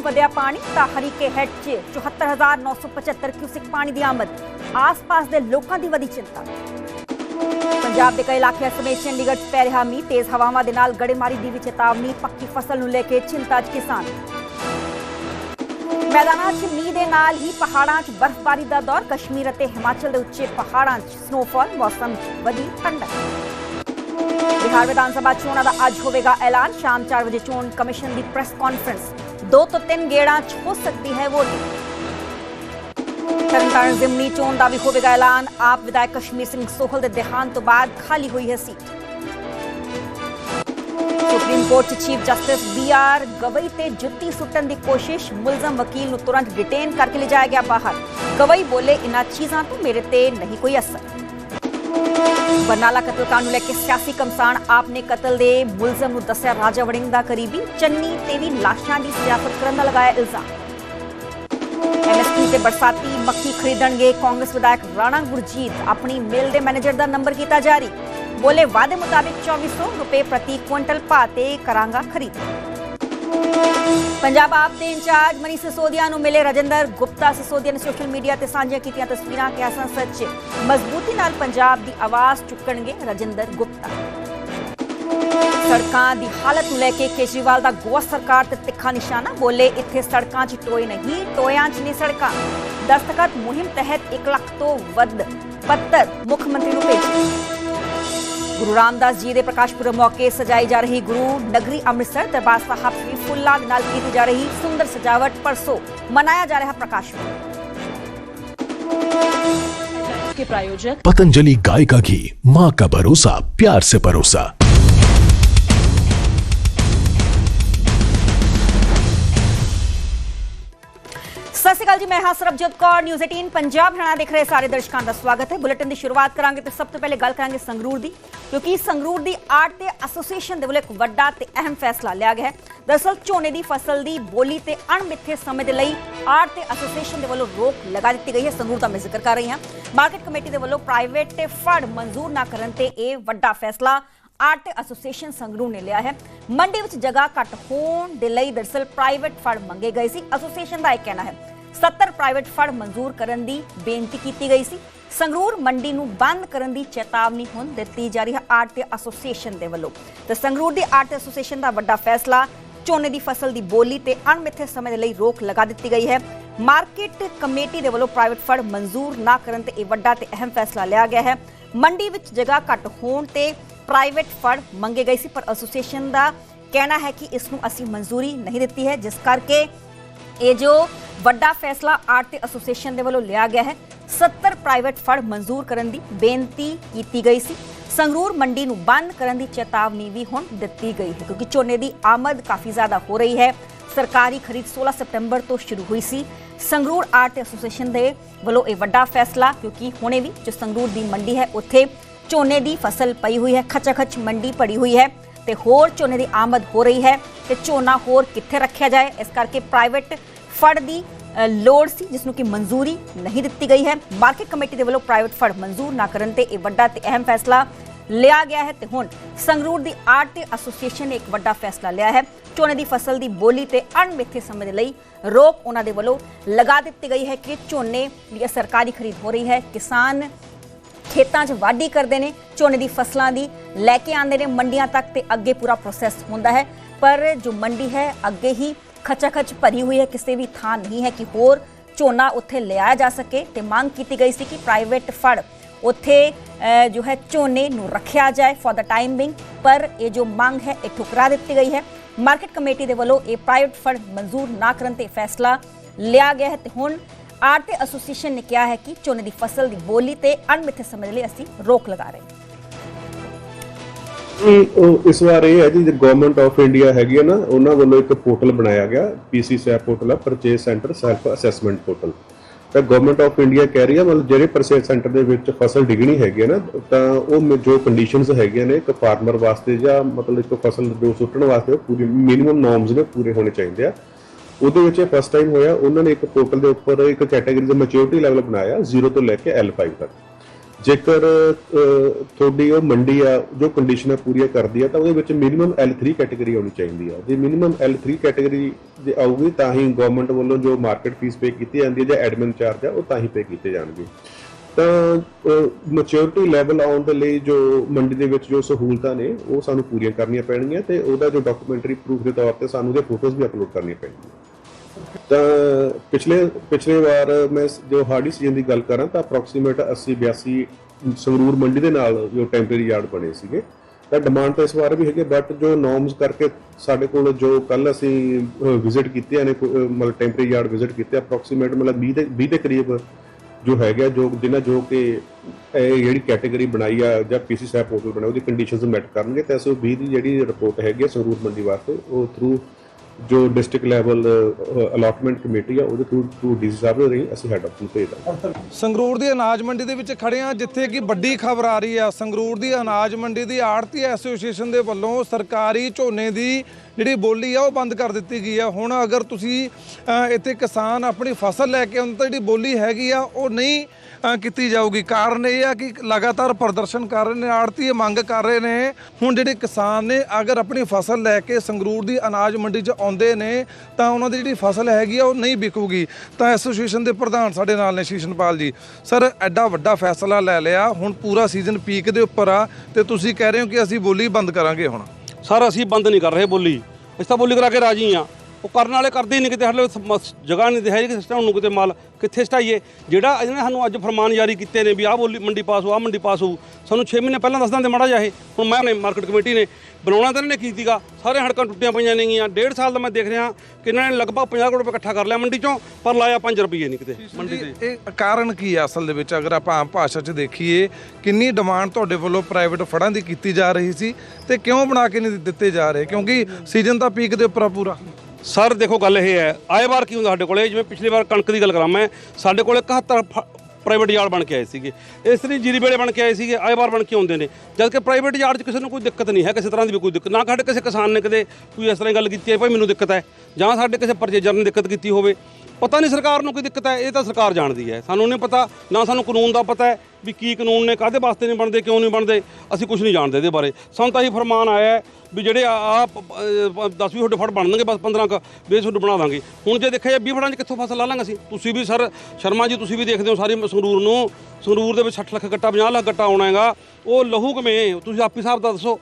ਵਧਿਆ ਪਾਣੀ ਤਾਂ ਹਰੀਕੇ ਹੈਡ 'ਚ 74975 ਕਿਊਸਿਕ ਪਾਣੀ ਦੀ ਆਮਦ। ਆਸ-ਪਾਸ ਦੇ ਲੋਕਾਂ ਦੀ ਵਧੀ ਚਿੰਤਾ। ਪੰਜਾਬ ਦੇ ਕਈ ਇਲਾਕਿਆਂ ਸਮੇਤ ਚੰਡੀਗੜ੍ਹ 'ਚ ਪੈ ਰਿਹਾ ਮੀਂਹ। ਤੇਜ਼ ਹਵਾਵਾਂ ਦੇ ਨਾਲ ਗੜੇਮਾਰੀ ਦੀ ਵੀ ਚੇਤਾਵਨੀ, ਪੱਕੀ ਫਸਲ ਨੂੰ ਲੈ ਕੇ ਚਿੰਤਾ 'ਚ ਕਿਸਾਨ। ਮੈਦਾਨਾਂ 'ਚ ਮੀਂਹ ਦੇ ਨਾਲ ਹੀ ਪਹਾੜਾਂ 'ਚ ਬਰਫ਼ਬਾਰੀ ਦਾ ਦੌਰ। ਕਸ਼ਮੀਰ ਅਤੇ ਹਿਮਾਚਲ ਦੇ ਉੱਚੇ ਪਹਾੜਾਂ 'ਚ ਸਨੋਫਾਲ ਮੌਸਮ 'ਚ ਵਧੀ ਠੰਡਕ। ਬਿਹਾਰ ਵਿਧਾਨ ਸਭਾ ਚੋਣਾਂ ਦਾ ਅੱਜ ਹੋਵੇਗਾ ਐਲਾਨ। ਸ਼ਾਮ 4 ਵਜੇ ਚੋਣ ਕਮਿਸ਼ਨ ਦੀ ਪ੍ਰੈਸ ਕਾਨਫਰੰਸ ਦੋ ਤੋਂ ਤਿੰਨ ਗੇੜਾਂ 'ਚ ਹੋ ਸਕਦੀ ਹੈ ਵੋਟਿੰਗ। ਤਰਨਤਾਰਨ ਜ਼ਿਮਨੀ ਚੋਣ ਦਾ ਵੀ ਹੋਵੇਗਾ ਐਲਾਨ। ਆਪ ਵਿਧਾਇਕ ਕਸ਼ਮੀਰ ਸਿੰਘ ਸੋਹਲ ਦੇ ਦੇਹਾਂਤ ਤੋਂ ਬਾਅਦ ਖਾਲੀ ਹੋਈ ਹੈ ਸੀਟ। ਸੁਪਰੀਮ ਕੋਰਟ 'ਚ Chief Justice B R Gavai ਤੇ ਜੁੱਤੀ ਸੁੱਟਣ ਦੀ ਕੋਸ਼ਿਸ਼। ਮੁਲਜ਼ਮ ਵਕੀਲ ਨੂੰ ਤੁਰੰਤ ਡਿਟੇਨ ਕਰਕੇ ਲਿਜਾਇਆ ਗਿਆ ਬਾਹਰ। ਗਵਈ ਬੋਲੇ, ਇਨ੍ਹਾਂ ਚੀਜ਼ਾਂ ਤੋਂ ਮੇਰੇ ਤੇ ਨਹੀਂ ਕੋਈ ਅਸਰ। ਬਰਨਾਲਾ ਕਤਲकांड ਨੂੰ ਲੈ ਕੇ ਸਿਆਸੀ ਕਮਸਾਨ ਆਪ ਨੇ ਕਤਲ ਦੇ ਮੁਲਜ਼ਮ ਨੂੰ ਦੱਸਿਆ ਰਾਜਾ ਵੜਿੰਗ ਦਾ ਕਰੀਬੀ ਚੰਨੀ ਤੇ ਵੀ ਲਾਸ਼ਾਂ ਦੀ ਸਿਆਸਤ ਕਰਨ ਦਾ ਲਗਾਇਆ ਇਲਜ਼ਾਮ। ਐਮਐਸਪੀ ਤੇ ਬਰਸਾਤੀ ਮੱਕੀ ਖਰੀਦਣਗੇ ਕਾਂਗਰਸ ਵਿਧਾਇਕ ਰਾਣਾ ਗੁਰਜੀਤ। ਆਪਣੀ ਮਿਲ ਦੇ ਮੈਨੇਜਰ ਦਾ ਨੰਬਰ ਕੀਤਾ ਜਾਰੀ। ਬੋਲੇ ਵਾਅਦੇ ਮੁਤਾਬਿਕ 2400 ਰੁਪਏ ਪ੍ਰਤੀ ਕੁਇੰਟਲ ਭਾਅ ਤੇ ਕਰਾਂਗਾ ਖਰੀਦ। ਪੰਜਾਬ ਆਪ ਦੇ ਇੰਚਾਰਜ ਮਨੀ ਸਿਸੋਦੀਆ ਨੂੰ ਮਿਲੇ ਰਜਿੰਦਰ ਗੁਪਤਾ। ਸਿਸੋਦੀਆ ਨੇ ਸੋਸ਼ਲ ਮੀਡੀਆ ਤੇ ਸਾਂਝੀਆਂ ਕੀਤੀਆਂ ਤਸਵੀਰਾਂ ਕਿਹਾ ਸੰਸਦ 'ਚ ਮਜ਼ਬੂਤੀ ਨਾਲ ਪੰਜਾਬ ਦੀ ਆਵਾਜ਼ ਚੁੱਕਣਗੇ ਰਜਿੰਦਰ ਗੁਪਤਾ। ਸੜਕਾਂ ਦੀ ਹਾਲਤ ਨੂੰ ਲੈ ਕੇ ਕੇਜਰੀਵਾਲ ਦਾ ਗੋਆ ਸਰਕਾਰ ਤੇ ਤਿੱਖਾ ਨਿਸ਼ਾਨਾ, ਬੋਲੇ ਇੱਥੇ ਸੜਕਾਂ 'ਚ ਟੋਏ ਨਹੀਂ, ਟੋਇਆਂ 'ਚ ਨੇ ਸੜਕਾਂ। ਦਸਤਖਤ ਮੁਹਿੰਮ ਤਹਿਤ 1 ਲੱਖ ਤੋਂ ਵੱਧ ਪੱਤਰ ਮੁੱਖ ਮੰਤਰੀ ਨੂੰ ਭੇਜੇ। ਗੁਰੂ ਰਾਮਦਾਸ ਜੀ ਦੇ ਪ੍ਰਕਾਸ਼ ਪੁਰਬ ਮੌਕੇ ਸਜਾਈ ਜਾ ਰਹੀ ਗੁਰੂ ਨਗਰੀ ਅੰਮ੍ਰਿਤਸਰ ਦਰਬਾਰ ਸਾਹਿਬ ਵੀ ਫੁੱਲਾਂ ਦੇ ਨਾਲ ਕੀਤੀ ਜਾ ਰਹੀ ਸੁੰਦਰ ਸਜਾਵਟ ਪਰਸੋਂ ਮਨਾਇਆ ਜਾ ਰਿਹਾ ਪ੍ਰਕਾਸ਼ ਪੁਰਬ के प्रायोजक पतंजलि गाय का घी माँ का भरोसा प्यार से परोसा ਸਤਿ ਸ਼੍ਰੀ ਅਕਾਲ ਜੀ, ਮੈਂ ਹਾਂ ਸਰਬਜੋਤ ਕੌਰ ਨਿਊਜ਼ 18 ਪੰਜਾਬ ਹਰਿਆਣਾ ਦੇਖ ਰਹੇ ਸਾਰੇ ਦਰਸ਼ਕਾਂ ਦਾ ਸਵਾਗਤ ਹੈ। ਬੁਲੇਟਿਨ ਦੀ ਸ਼ੁਰੂਆਤ ਕਰਾਂਗੇ ਤੇ ਸਭ ਤੋਂ ਪਹਿਲੇ ਗੱਲ ਕਰਾਂਗੇ ਸੰਗਰੂਰ ਦੀ, ਕਿਉਂਕਿ ਸੰਗਰੂਰ ਦੀ ਆੜ ਤੇ ਐਸੋਸੀਏਸ਼ਨ ਦੇ ਵੱਲੋਂ ਇੱਕ ਵੱਡਾ ਤੇ ਅਹਿਮ ਫੈਸਲਾ ਲਿਆ ਗਿਆ ਹੈ। ਦਰਅਸਲ ਝੋਨੇ ਦੀ ਫਸਲ ਦੀ ਬੋਲੀ ਤੇ ਅਣਮਿੱਥੇ ਸਮੇਂ ਦੇ ਲਈ ਆੜ ਤੇ ਐਸੋਸੀਏਸ਼ਨ ਦੇ ਵੱਲੋਂ ਰੋਕ ਲਗਾ ਦਿੱਤੀ ਗਈ ਹੈ। ਸੰਗਰੂਰ ਦਾ ਮੈਂ ਜ਼ਿਕਰ ਕਰ ਰਹੀ ਹਾਂ। ਮਾਰਕੀਟ ਕਮੇਟੀ ਦੇ ਵੱਲੋਂ ਪ੍ਰਾਈਵੇਟ ਤੇ ਫੜ ਮਨਜ਼ੂਰ ਨਾ ਕਰਨ ਤੇ ਇਹ ਵੱਡਾ ਫੈਸਲਾ ਆਰਟ ਐਸੋਸੀਏਸ਼ਨ ਸੰਗਰੂਰ ਨੇ ਲਿਆ ਹੈ। ਮੰਡੀ ਵਿੱਚ ਜਗ੍ਹਾ ਘੱਟ ਹੋਣ ਦੇ ਲਈ ਦਰਸਲ ਪ੍ਰਾਈਵੇਟ ਫੜ ਮੰਗੇ ਗਏ ਸੀ। ਐਸੋਸੀਏਸ਼ਨ ਦਾ ਇਹ ਕਹਿਣਾ ਹੈ 70 ਪ੍ਰਾਈਵੇਟ ਫੜ ਮਨਜ਼ੂਰ ਕਰਨ ਦੀ ਬੇਨਤੀ ਕੀਤੀ ਗਈ ਸੀ। ਸੰਗਰੂਰ ਮੰਡੀ ਨੂੰ ਬੰਦ ਕਰਨ ਦੀ ਚੇਤਾਵਨੀ ਹੁਣ ਦਿੱਤੀ ਜਾ ਰਹੀ ਹੈ ਆਰਟ ਐਸੋਸੀਏਸ਼ਨ ਦੇ ਵੱਲੋਂ। ਤੇ ਸੰਗਰੂਰ ਦੀ ਆਰਟ ਐਸੋਸੀਏਸ਼ਨ ਦਾ ਵੱਡਾ ਫੈਸਲਾ ਝੋਨੇ ਦੀ ਫਸਲ ਦੀ ਬੋਲੀ ਤੇ ਅਣਮਿੱਥੇ ਸਮੇਂ ਦੇ ਲਈ ਰੋਕ ਲਗਾ ਦਿੱਤੀ ਗਈ ਹੈ। ਮਾਰਕੀਟ ਕਮੇਟੀ ਦੇ ਵੱਲੋਂ ਪ੍ਰਾਈਵੇਟ ਫੜ ਮਨਜ਼ੂਰ ਨਾ ਕਰਨ ਤੇ ਇਹ ਵੱਡਾ ਤੇ ਅਹਿਮ ਫੈਸਲਾ ਲਿਆ ਗਿਆ ਹੈ। ਮੰਡੀ ਵਿੱਚ ਜਗ੍ਹਾ ਘੱਟ ਹੋਣ ਤੇ ਪ੍ਰਾਈਵੇਟ ਫੜ ਮੰਗੇ ਗਏ ਸੀ, ਪਰ ਐਸੋਸੀਏਸ਼ਨ ਦਾ ਕਹਿਣਾ ਹੈ ਕਿ ਇਸ ਨੂੰ ਅਸੀਂ ਮਨਜ਼ੂਰੀ ਨਹੀਂ ਦਿੱਤੀ ਹੈ। ਜਿਸ ਕਰਕੇ ਇਹ ਜੋ ਵੱਡਾ ਫੈਸਲਾ ਆੜਤੀ ਐਸੋਸੀਏਸ਼ਨ ਦੇ ਵੱਲੋਂ ਲਿਆ ਗਿਆ ਹੈ। 70 ਪ੍ਰਾਈਵੇਟ ਫੜ ਮਨਜ਼ੂਰ ਕਰਨ ਦੀ ਬੇਨਤੀ ਕੀਤੀ ਗਈ ਸੀ। ਸੰਗਰੂਰ ਮੰਡੀ ਨੂੰ ਬੰਦ ਕਰਨ ਦੀ ਚੇਤਾਵਨੀ ਵੀ ਹੁਣ ਦਿੱਤੀ ਗਈ ਹੈ, ਕਿਉਂਕਿ ਝੋਨੇ ਦੀ ਆਮਦ ਕਾਫੀ ਜ਼ਿਆਦਾ ਹੋ ਰਹੀ ਹੈ। ਸਰਕਾਰੀ ਖਰੀਦ 16 ਸਤੰਬਰ ਤੋਂ ਸ਼ੁਰੂ ਹੋਈ ਸੀ। ਸੰਗਰੂਰ ਆਰਟ ਐਸੋਸੀਏਸ਼ਨ ਦੇ ਵੱਲੋਂ ਇਹ ਵੱਡਾ ਫੈਸਲਾ, ਕਿਉਂਕਿ ਹੁਣੇ ਵੀ ਜੋ ਸੰਗਰੂਰ ਦੀ ਮੰਡੀ ਹੈ, ਉੱਥੇ ਝੋਨੇ ਦੀ ਫਸਲ ਪਈ ਹੋਈ ਹੈ, ਖਚਖਚ ਮੰਡੀ ਪੜੀ ਹੋਈ ਹੈ ਤੇ ਹੋਰ ਝੋਨੇ ਦੀ ਆਮਦ ਹੋ ਰਹੀ ਹੈ ਤੇ ਝੋਨਾ ਹੋਰ ਕਿੱਥੇ ਰੱਖਿਆ ਜਾਏ? ਇਸ ਕਰਕੇ ਪ੍ਰਾਈਵੇਟ ਫੜ ਦੀ ਲੋੜ ਸੀ ਜਿਸ ਨੂੰ ਕਿ ਮਨਜ਼ੂਰੀ ਨਹੀਂ ਦਿੱਤੀ ਗਈ ਹੈ। ਮਾਰਕੀਟ ਕਮੇਟੀ ਦੇ ਵੱਲੋਂ ਪ੍ਰਾਈਵੇਟ ਫੜ ਮਨਜ਼ੂਰ ਨਾ ਕਰਨ ਤੇ ਇਹ ਵੱਡਾ ਤੇ ਅਹਿਮ ਫੈਸਲਾ ਲਿਆ ਗਿਆ ਹੈ ਤੇ ਹੁਣ ਸੰਗਰੂਰ ਦੀ ਆਰਟ ਐਸੋਸੀਏਸ਼ਨ ਨੇ ਇੱਕ ਵੱਡਾ ਫੈਸਲਾ ਲਿਆ ਹੈ। ਝੋਨੇ ਦੀ ਫਸਲ ਦੀ ਬੋਲੀ ਤੇ ਅਣਮਿੱਥੇ ਸਮੇਂ ਦੇ ਲਈ ਰੋਕ ਉਹਨਾਂ ਦੇ ਵੱਲੋਂ ਲਗਾ ਦਿੱਤੀ ਗਈ ਹੈ ਕਿ ਝੋਨੇ ਦੀ ਸਰਕਾਰੀ ਖਰੀਦ ਹੋ ਰਹੀ ਹੈ। ਕਿਸਾਨ ਖੇਤਾਂ 'ਚ ਵਾਢੀ ਕਰਦੇ ਨੇ, ਝੋਨੇ ਦੀ ਫਸਲਾਂ ਦੀ ਲੈ ਕੇ ਆਉਂਦੇ ਨੇ, ਮੰਡੀਆਂ ਤੱਕ ਤੇ ਅੱਗੇ ਪੂਰਾ ਪ੍ਰੋਸੈਸ ਹੁੰਦਾ ਹੈ। ਪਰ ਜੋ ਮੰਡੀ ਹੈ, ਅੱਗੇ ਹੀ ਖਚਾਖਚ ਭਰੀ ਹੋਈ ਹੈ, ਕਿਸੇ ਵੀ ਥਾਂ ਨਹੀਂ ਹੈ ਕਿ ਹੋਰ ਝੋਨਾ ਉੱਥੇ ਲਿਆਇਆ ਜਾ ਸਕੇ ਤੇ ਮੰਗ ਕੀਤੀ ਗਈ ਸੀ ਕਿ ਪ੍ਰਾਈਵੇਟ ਫੜ ਉੱਥੇ ਜੋ ਹੈ ਝੋਨੇ ਨੂੰ ਰੱਖਿਆ ਜਾਏ ਫॉर ਦਾ ਟਾਈਮ ਬਿੰਗ ਪਰ ਇਹ ਜੋ ਮੰਗ ਹੈ, ਇਹ ਠੁਕਰਾ ਦਿੱਤੀ ਗਈ ਹੈ। ਮਾਰਕੀਟ ਕਮੇਟੀ ਦੇ ਵੱਲੋਂ ਇਹ ਪ੍ਰਾਈਵੇਟ ਫੜ ਮਨਜ਼ੂਰ ਨਾ ਕਰਨ ਤੇ ਫੈਸਲਾ ਲਿਆ ਗਿਆ ਹੈ ਤੇ ਹੁਣ ਆੜਤੀ ਐਸੋਸੀਏਸ਼ਨ ਨੇ ਕਿਹਾ ਹੈ ਕਿ ਝੋਨੇ ਦੀ ਫਸਲ ਦੀ ਬੋਲੀ ਤੇ ਅਣਮਿੱਥੇ ਸਮੇਂ ਲਈ ਅਸੀਂ ਰੋਕ ਲਗਾ ਰਹੇ ਹਾਂ। ਇਸ ਵਾਰ ਇਹ ਹੈ ਜੀ ਗਵਰਨਮੈਂਟ ਆਫ ਇੰਡੀਆ ਹੈਗੀ ਹੈ ਨਾ, ਉਹਨਾਂ ਵੱਲੋਂ ਇੱਕ ਪੋਰਟਲ ਬਣਾਇਆ ਗਿਆ ਪੀਸੀ ਸੈਪ ਪੋਰਟਲ ਆ purchase centre self assessment portal. ਤਾਂ ਗਵਰਨਮੈਂਟ ਆਫ ਇੰਡੀਆ ਕਹਿ ਰਹੀ ਹੈ ਮਤਲਬ ਜਿਹੜੇ ਪਰਚੇਸ ਸੈਂਟਰ ਦੇ ਵਿੱਚ ਫਸਲ ਡਿੱਗਣੀ ਹੈਗੀ ਹੈ ਨਾ, ਤਾਂ ਉਹ ਮ- ਜੋ ਕੰਡੀਸ਼ਨਸ ਹੈਗੀਆਂ ਨੇ, ਇੱਕ ਫਾਰਮਰ ਵਾਸਤੇ ਜਾਂ ਮਤਲਬ ਇੱਕ ਫਸਲ ਜੋ ਸੁੱਟਣ ਵਾਸਤੇ, ਉਹ ਪੂਰੀ ਮਿਨੀਮਮ ਨੋਰਮਸ ਨੇ, ਪੂਰੇ ਹੋਣੇ ਚਾਹੀਦੇ ਆ। ਉਹਦੇ ਵਿੱਚ ਇਹ ਫਸਟ ਟਾਈਮ ਹੋਇਆ, ਉਹਨਾਂ ਨੇ ਇੱਕ ਪੋਰਟਲ ਦੇ ਉੱਪਰ ਇੱਕ ਕੈਟਾਗਰੀ ਦਾ ਮੈਚੁਰਿਟੀ ਲੈਵਲ ਬਣਾਇਆ 0 ਤੋਂ ਲੈ ਕੇ L5 ਤੱਕ। ਜੇਕਰ ਤੁਹਾਡੀ ਉਹ ਮੰਡੀ ਆ, ਜੋ ਕੰਡੀਸ਼ਨਾਂ ਪੂਰੀਆਂ ਕਰਦੀ ਆ, ਤਾਂ ਉਹਦੇ ਵਿੱਚ ਮਿਨੀਮਮ L3 ਕੈਟਾਗਰੀ ਆਉਣੀ ਚਾਹੀਦੀ ਆ। ਜੇ ਮਿਨੀਮਮ L3 ਕੈਟਾਗਰੀ ਜੇ ਆਊਗੀ, ਤਾਂ ਹੀ ਗਵਰਨਮੈਂਟ ਵੱਲੋਂ ਜੋ ਮਾਰਕੀਟ ਫੀਸ ਪੇ ਕੀਤੀ ਜਾਂਦੀ ਹੈ ਜਾਂ ਐਡਮਿਨ ਚਾਰਜ ਆ, ਉਹ ਤਾਂ ਹੀ ਪੇ ਕੀਤੇ ਜਾਣਗੇ। ਤਾਂ ਮੈਚੁਰਿਟੀ ਲੈਵਲ ਆਉਣ ਦੇ ਲਈ ਜੋ ਮੰਡੀ ਦੇ ਵਿੱਚ ਜੋ ਸਹੂਲਤਾਂ ਨੇ, ਉਹ ਸਾਨੂੰ ਪੂਰੀਆਂ ਕਰਨੀਆਂ ਪੈਣਗੀਆਂ ਤੇ ਉਹਦਾ ਜੋ ਡਾਕੂਮੈਂਟਰੀ ਪ੍ਰੂਫ ਦੇ ਤੌਰ ਤੇ ਸਾਨੂੰ ਉਹਦੇ ਫੋਟੋਜ਼ ਵੀ ਅਪਲੋਡ ਕਰਨੀਆਂ ਪੈਣਗੀਆਂ ਤਾਂ ਪਿਛਲੇ ਪਿਛਲੇ ਵਾਰ ਮੈਂ ਜੋ ਹਾਰਡੀ ਸੀਜ਼ਨ ਦੀ ਗੱਲ ਕਰਾਂ ਤਾਂ ਅਪਰੋਕਸੀਮੇਟ 80 82 ਸੰਗਰੂਰ ਮੰਡੀ ਦੇ ਨਾਲ ਜੋ ਟੈਂਪਰੇਰੀ ਯਾਰਡ ਬਣੇ ਸੀਗੇ। ਤਾਂ ਡਿਮਾਂਡ ਤਾਂ ਇਸ ਵਾਰ ਵੀ ਹੈਗੇ ਬਟ ਜੋ ਨੋਰਮਸ ਕਰਕੇ ਸਾਡੇ ਕੋਲ ਜੋ ਕੱਲ ਅਸੀਂ ਵਿਜ਼ਿਟ ਕੀਤੇ ਨੇ ਕੋਈ, ਮਤਲਬ ਟੈਂਪਰੇਰੀ ਯਾਰਡ ਵਿਜ਼ਿਟ ਕੀਤੇ ਅਪਰੋਕਸੀਮੇਟ ਮਤਲਬ 20 ਦੇ 20 ਦੇ ਕਰੀਬ ਜੋ ਹੈਗਾ ਜੋ ਜਿਨ੍ਹਾਂ ਜੋ ਕਿ ਇਹ ਜਿਹੜੀ ਕੈਟਾਗਰੀ ਬਣਾਈ ਆ ਜਾਂ ਪੀਸੀ ਸਾਹਿਬ ਪੋਰਟਲ ਬਣਾਇਆ ਉਹਦੀ ਕੰਡੀਸ਼ਨਸ ਮੈਟ ਕਰਨਗੇ। ਤਾਂ ਅਸੀਂ ਉਹ 20 ਦੀ ਜਿਹੜੀ ਰਿਪੋਰਟ ਹੈਗੀ ਆ ਸੰਗਰੂਰ ਮੰਡੀ ਵਾਸਤੇ ਉਹ ਥਰੂ ਜੋ ਡਿਸਟ੍ਰਿਕਟ ਲੈਵਲ ਅਲਾਟਮੈਂਟ ਕਮੇਟੀ ਆ, ਉਹਦੇ ਥਰੂ ਥਰੂ ਡੀਸੀ ਸਾਹਿਬ ਦੇ ਰਹੀ, ਅਸੀਂ ਹੈਡ ਆਫਿਸ ਨੂੰ ਭੇਜ ਦਾਂਗੇ। ਸੰਗਰੂਰ ਦੀ ਅਨਾਜ ਮੰਡੀ ਦੇ ਵਿੱਚ ਖੜੇ ਆ ਜਿੱਥੇ ਕਿ ਵੱਡੀ ਖਬਰ ਆ ਰਹੀ ਆ। ਸੰਗਰੂਰ ਦੀ ਅਨਾਜ ਮੰਡੀ ਦੀ ਆੜਤੀ ਐਸੋਸੀਏਸ਼ਨ ਦੇ ਵੱਲੋਂ ਸਰਕਾਰੀ ਝੋਨੇ ਦੀ ਜਿਹੜੀ ਬੋਲੀ ਆ ਉਹ ਬੰਦ ਕਰ ਦਿੱਤੀ ਗਈ ਆ। ਹੁਣ ਅਗਰ ਤੁਸੀਂ ਇੱਥੇ ਕਿਸਾਨ ਆਪਣੀ ਫਸਲ ਲੈ ਕੇ ਆਉਣ ਤਾਂ ਜਿਹੜੀ ਬੋਲੀ ਹੈਗੀ ਆ, ਉਹ ਨਹੀਂ ਕੀਤੀ ਜਾਊਗੀ। ਕਾਰਨ ਇਹ ਆ ਕਿ ਲਗਾਤਾਰ ਪ੍ਰਦਰਸ਼ਨ ਕਰ ਰਹੇ ਨੇ ਆੜਤੀ ਮੰਗ ਕਰ ਰਹੇ ਨੇ। ਹੁਣ ਜਿਹੜੇ ਕਿਸਾਨ ਨੇ, ਅਗਰ ਆਪਣੀ ਫਸਲ ਲੈ ਕੇ ਸੰਗਰੂਰ ਦੀ ਅਨਾਜ ਮੰਡੀ 'ਚ ਆਉਂਦੇ ਨੇ, ਤਾਂ ਉਹਨਾਂ ਦੀ ਜਿਹੜੀ ਫਸਲ ਹੈਗੀ ਆ, ਉਹ ਨਹੀਂ ਵਿਕੂਗੀ। ਤਾਂ ਐਸੋਸੀਏਸ਼ਨ ਦੇ ਪ੍ਰਧਾਨ ਸਾਡੇ ਨਾਲ ਨੇ ਸ਼ੀਸ਼ਨਪਾਲ ਜੀ। ਸਰ, ਐਡਾ ਵੱਡਾ ਫੈਸਲਾ ਲੈ ਲਿਆ। ਹੁਣ ਪੂਰਾ ਸੀਜ਼ਨ ਪੀਕ ਦੇ ਉੱਪਰ ਆ ਤੇ ਤੁਸੀਂ ਕਹਿ ਰਹੇ ਹੋ ਕਿ ਅਸੀਂ ਬੋਲੀ ਬੰਦ ਕਰਾਂਗੇ ਹੁਣ। ਸਰ, ਅਸੀਂ ਬੰਦ ਨਹੀਂ ਕਰ ਰਹੇ ਬੋਲੀ। ਅਸੀਂ ਤਾਂ ਬੋਲੀ ਕਰਾ ਕੇ ਰਾਜੀ ਆ ਉਹ ਕਰਨ ਵਾਲੇ ਕਰਦੇ ਹੀ ਨਹੀਂ ਕਿਤੇ, ਹਲੇ ਜਗ੍ਹਾ ਨਹੀਂ ਤੇ ਹੈ ਕਿ ਸਿਸਟਮ ਨੂੰ ਕਿਤੇ ਮਾਲ। ਕਿੱਥੇ ਸਟਾਈਏ? ਜਿਹੜਾ ਇਹਨੇ ਸਾਨੂੰ ਅੱਜ ਫਰਮਾਨ ਜਾਰੀ ਕੀਤੇ ਨੇ ਵੀ ਆਹ ਬੋਲੀ ਮੰਡੀ ਪਾਸ ਹੋ, ਆਹ ਮੰਡੀ ਪਾਸ ਹੋ, ਸਾਨੂੰ 6 ਮਹੀਨੇ ਪਹਿਲਾਂ ਦੱਸ ਦਿੰਦੇ ਮਾੜਾ ਜਿਹਾ ਇਹ। ਹੁਣ ਮੈਂ ਨੇ ਮਾਰਕੀਟ ਕਮੇਟੀ ਨੇ ਬਣਾਉਣਾ ਤਾਂ ਇਹਨੇ ਕੀਤੀਗਾ ਸਾਰੇ ਹੜਕਾਂ ਟੁੱਟੀਆਂ ਪਈਆਂ ਨੇਗੀਆਂ। ਡੇਢ ਸਾਲ ਦਾ ਮੈਂ ਦੇਖ ਰਿਹਾ ਕਿ ਇਹਨਾਂ ਨੇ ਲਗਭਗ 50 ਕਰੋੜ ਰੁਪਏ ਇਕੱਠਾ ਕਰ ਲਿਆ ਮੰਡੀ ਚੋਂ ਪਰ ਲਾਇਆ 5 ਰੁਪਏ ਨਹੀਂ ਕਿਤੇ ਮੰਡੀ ਤੇ ਇਹ ਕਾਰਨ ਕੀ ਆ ਅਸਲ ਦੇ ਵਿੱਚ? ਅਗਰ ਆਪਾਂ ਆਮ ਭਾਸ਼ਾ 'ਚ ਦੇਖੀਏ ਕਿੰਨੀ ਡਿਮਾਂਡ ਤੁਹਾਡੇ ਵੱਲੋਂ ਪ੍ਰਾਈਵੇਟ ਫੜਾਂ ਦੀ ਕੀਤੀ ਜਾ ਰਹੀ ਸੀ ਤੇ ਕਿਉਂ ਬਣਾ ਕੇ ਨਹੀਂ ਦਿੱਤੇ ਜਾ ਰਹੇ? ਕਿਉਂਕਿ ਸੀਜ਼ਨ ਤਾਂ ਪੀਕ ਦੇ ਉੱਪਰ ਆ ਪੂਰਾ। ਸਰ ਦੇਖੋ ਗੱਲ ਇਹ ਹੈ। ਆਏ ਵਾਰ ਕੀ ਹੁੰਦਾ ਸਾਡੇ ਕੋਲੇ? ਜਿਵੇਂ ਪਿਛਲੀ ਵਾਰ ਕਣਕ ਦੀ ਗੱਲ ਕਰਾਂ ਮੈਂ ਸਾਡੇ ਕੋਲੇ 71 ਪ੍ਰਾਈਵੇਟ ਯਾਰਡ ਬਣ ਕੇ ਆਏ ਸੀਗੇ। ਇਸ ਤਰ੍ਹਾਂ ਜੀਰੀ ਵੇਲੇ ਬਣ ਕੇ ਆਏ ਸੀਗੇ, ਆਏ ਵਾਰ ਬਣ ਕੇ ਆਉਂਦੇ ਨੇ। ਜਦ ਕਿ ਪ੍ਰਾਈਵੇਟ ਯਾਰਡ 'ਚ ਕਿਸੇ ਨੂੰ ਕੋਈ ਦਿੱਕਤ ਨਹੀਂ ਹੈ, ਕਿਸੇ ਤਰ੍ਹਾਂ ਦੀ ਵੀ ਕੋਈ ਦਿੱਕਤ, ਨਾ ਸਾਡੇ ਕਿਸੇ ਕਿਸਾਨ ਨੇ ਕਦੇ ਕੋਈ ਇਸ ਤਰ੍ਹਾਂ ਦੀ ਗੱਲ ਕੀਤੀ ਹੈ, ਭਾਈ ਮੈਨੂੰ ਦਿੱਕਤ ਹੈ, ਜਾਂ ਸਾਡੇ ਕਿਸੇ ਪਰਚੇਜਰ ਨੇ ਦਿੱਕਤ ਕੀਤੀ ਹੋਵੇ। ਪਤਾ ਨਹੀਂ ਸਰਕਾਰ ਨੂੰ ਕੋਈ ਦਿੱਕਤ ਹੈ, ਇਹ ਤਾਂ ਸਰਕਾਰ ਜਾਣਦੀ ਹੈ। ਸਾਨੂੰ ਨਹੀਂ ਪਤਾ, ਨਾ ਸਾਨੂੰ ਕਾਨੂੰਨ ਦਾ ਪਤਾ ਹੈ ਵੀ ਕੀ ਕਾਨੂੰਨ ਨੇ, ਕਾਹਦੇ ਵਾਸਤੇ ਨਹੀਂ ਬਣਦੇ, ਕਿਉਂ ਨਹੀਂ ਬਣਦੇ, ਅਸੀਂ ਕੁਝ ਨਹੀਂ ਜਾਣਦੇ ਇਹਦੇ ਬਾਰੇ। ਸਾਨੂੰ ਤਾਂ ਇਹ ਫਰਮਾਨ ਆਇਆ ਹੈ ਵੀ ਜਿਹੜੇ ਆ 10 ਵੀ ਤੁਹਾਡੇ ਫੜ ਬਣ ਬਸ 15 ਕ ਬੇਸ ਤੁਹਾਡੇ ਬਣਾ ਦਾਂਗੇ। ਹੁਣ ਜੇ ਦੇਖਿਆ ਜਾਏ 20 ਫੜਾਂ 'ਚ ਕਿੱਥੋਂ ਫਸਲ ਲਾ ਲਾਂਗੇ ਅਸੀਂ? ਤੁਸੀਂ ਵੀ ਸਰ, ਸ਼ਰਮਾ ਜੀ, ਤੁਸੀਂ ਵੀ ਦੇਖਦੇ ਹੋ ਸਾਰੀ ਸੰਗਰੂਰ ਨੂੰ। ਸੰਗਰੂਰ ਦੇ ਵਿੱਚ 60 ਲੱਖ ਗੱਟਾ 50 ਲੱਖ ਗੱਟਾ ਆਉਣਾ ਹੈਗਾ। ਉਹ ਲਹੂ ਕਿਵੇਂ? ਤੁਸੀਂ ਆਪੀ ਹਿਸਾਬ ਦਾ ਦੱਸੋ।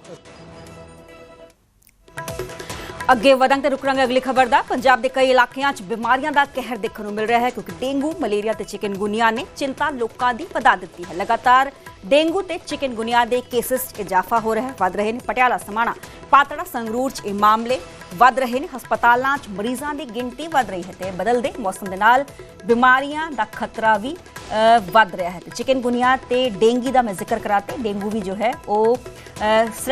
ਅੱਗੇ ਵਧਾਂਗੇ ਤੇ ਰੁਕਾਂਗੇ ਅਗਲੀ ਖਬਰ ਦਾ। ਪੰਜਾਬ ਦੇ ਕਈ ਇਲਾਕਿਆਂ 'ਚ ਬਿਮਾਰੀਆਂ ਦਾ ਕਹਿਰ ਦੇਖਣ ਨੂੰ ਮਿਲ ਰਿਹਾ ਹੈ, ਕਿਉਂਕਿ ਡੇਂਗੂ, ਮਲੇਰੀਆ ਤੇ ਚਿਕਨਗੁਨੀਆ ਨੇ ਚਿੰਤਾ ਲੋਕਾਂ ਦੀ ਵਧਾ ਦਿੱਤੀ ਹੈ। ਲਗਾਤਾਰ ਡੇਂਗੂ ਤੇ ਚਿਕਨਗੁਨੀਆ ਦੇ ਕੇਸਿਸ 'ਚ ਇਜ਼ਾਫਾ ਹੋ ਰਿਹਾ ਹੈ। ਵਧ ਰਹੇ ਨੇ ਪਟਿਆਲਾ, ਸਮਾਣਾ, ਪਾਤੜਾ, ਸੰਗਰੂਰ 'ਚ ਇਹ ਮਾਮਲੇ ਵੱਧ ਰਹੇ ਨੇ। ਹਸਪਤਾਲਾਂ 'ਚ ਮਰੀਜ਼ਾਂ ਦੀ ਗਿਣਤੀ ਵੱਧ ਰਹੀ ਹੈ ਤੇ ਬਦਲਦੇ ਮੌਸਮ ਦੇ ਨਾਲ ਬਿਮਾਰੀਆਂ ਦਾ ਖਤਰਾ ਵੀ ਵੱਧ ਰਿਹਾ ਹੈ। ਤੇ ਚਿਕਨਗੁਨੀਆ ਤੇ ਡੇਂਗੀ ਦਾ ਮੈਂ ਜ਼ਿਕਰ ਕਰਾਤੇ ਡੇਂਗੂ ਵੀ ਜੋ ਹੈ ਉਹ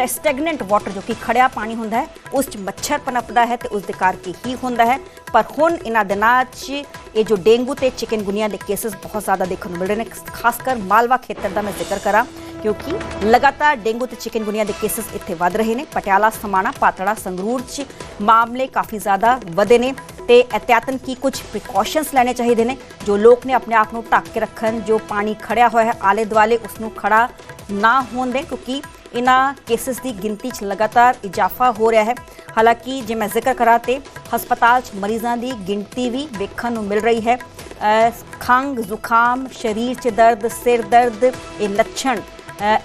ਸਟੈਗਨੈਂਟ ਵਾਟਰ ਜੋ ਕਿ ਖੜਿਆ ਪਾਣੀ ਹੁੰਦਾ ਹੈ, ਉਸ 'ਚ ਮੱਛਰ ਪਨਪਦਾ ਹੈ ਤੇ ਉਸ ਦੇ ਕਰਕੇ ਹੀ ਹੁੰਦਾ ਹੈ। ਪਰ ਹੁਣ ਇਹਨਾਂ ਦਿਨਾਂ 'ਚ ਇਹ ਜੋ ਡੇਂਗੂ ਤੇ ਚਿਕਨਗੁਨੀਆ ਦੇ ਕੇਸਿਸ ਬਹੁਤ ਜ਼ਿਆਦਾ ਦੇਖਣ ਨੂੰ ਮਿਲ ਰਹੇ ਨੇ ਖਾਸ ਕਰ ਮਾਲਵਾ ਖੇਤਰ ਦਾ ਮੈਂ ਜ਼ਿਕਰ ਕਰਾਂ, ਕਿਉਂਕਿ ਲਗਾਤਾਰ ਡੇਂਗੂ ਤੇ ਚਿਕਨਗੁਨੀਆ ਦੇ ਕੇਸਿਸ ਇੱਥੇ ਵੱਧ ਰਹੇ ਨੇ। ਪਟਿਆਲਾ, ਸਮਾਣਾ, ਪਾਤੜਾ, ਸੰਗਰੂਰ 'ਚ ਮਾਮਲੇ ਕਾਫੀ ਜ਼ਿਆਦਾ ਵਧੇ ਨੇ ਤੇ ਅਹਤਿਆਤਨ ਕੀ ਕੁਝ ਪ੍ਰੀਕਾਸ਼ਨਸ ਲੈਣੇ ਚਾਹੀਦੇ ਨੇ, ਜੋ ਲੋਕ ਨੇ ਆਪਣੇ ਆਪ ਨੂੰ ਢੱਕ ਕੇ ਰੱਖਣ, ਜੋ ਪਾਣੀ ਖੜਿਆ ਹੋਇਆ ਹੈ ਆਲੇ ਦੁਆਲੇ ਉਸ ਨੂੰ ਖੜਾ ਨਾ ਹੋਣ ਦੇਣ, ਕਿਉਂਕਿ ਇਹਨਾਂ ਕੇਸਿਸ ਦੀ ਗਿਣਤੀ 'ਚ ਲਗਾਤਾਰ ਇਜ਼ਾਫਾ ਹੋ ਰਿਹਾ ਹੈ। ਹਾਲਾਂਕਿ, ਜੇ ਮੈਂ ਜ਼ਿਕਰ ਕਰਾਂ ਤੇ ਹਸਪਤਾਲ 'ਚ ਮਰੀਜ਼ਾਂ ਦੀ ਗਿਣਤੀ ਵੀ ਵੇਖਣ ਨੂੰ ਮਿਲ ਰਹੀ ਹੈ। ਅਹ ਖੰਘ, ਜ਼ੁਕਾਮ, ਸਰੀਰ 'ਚ ਦਰਦ, ਸਿਰ ਦਰਦ, ਇਹ ਲੱਛਣ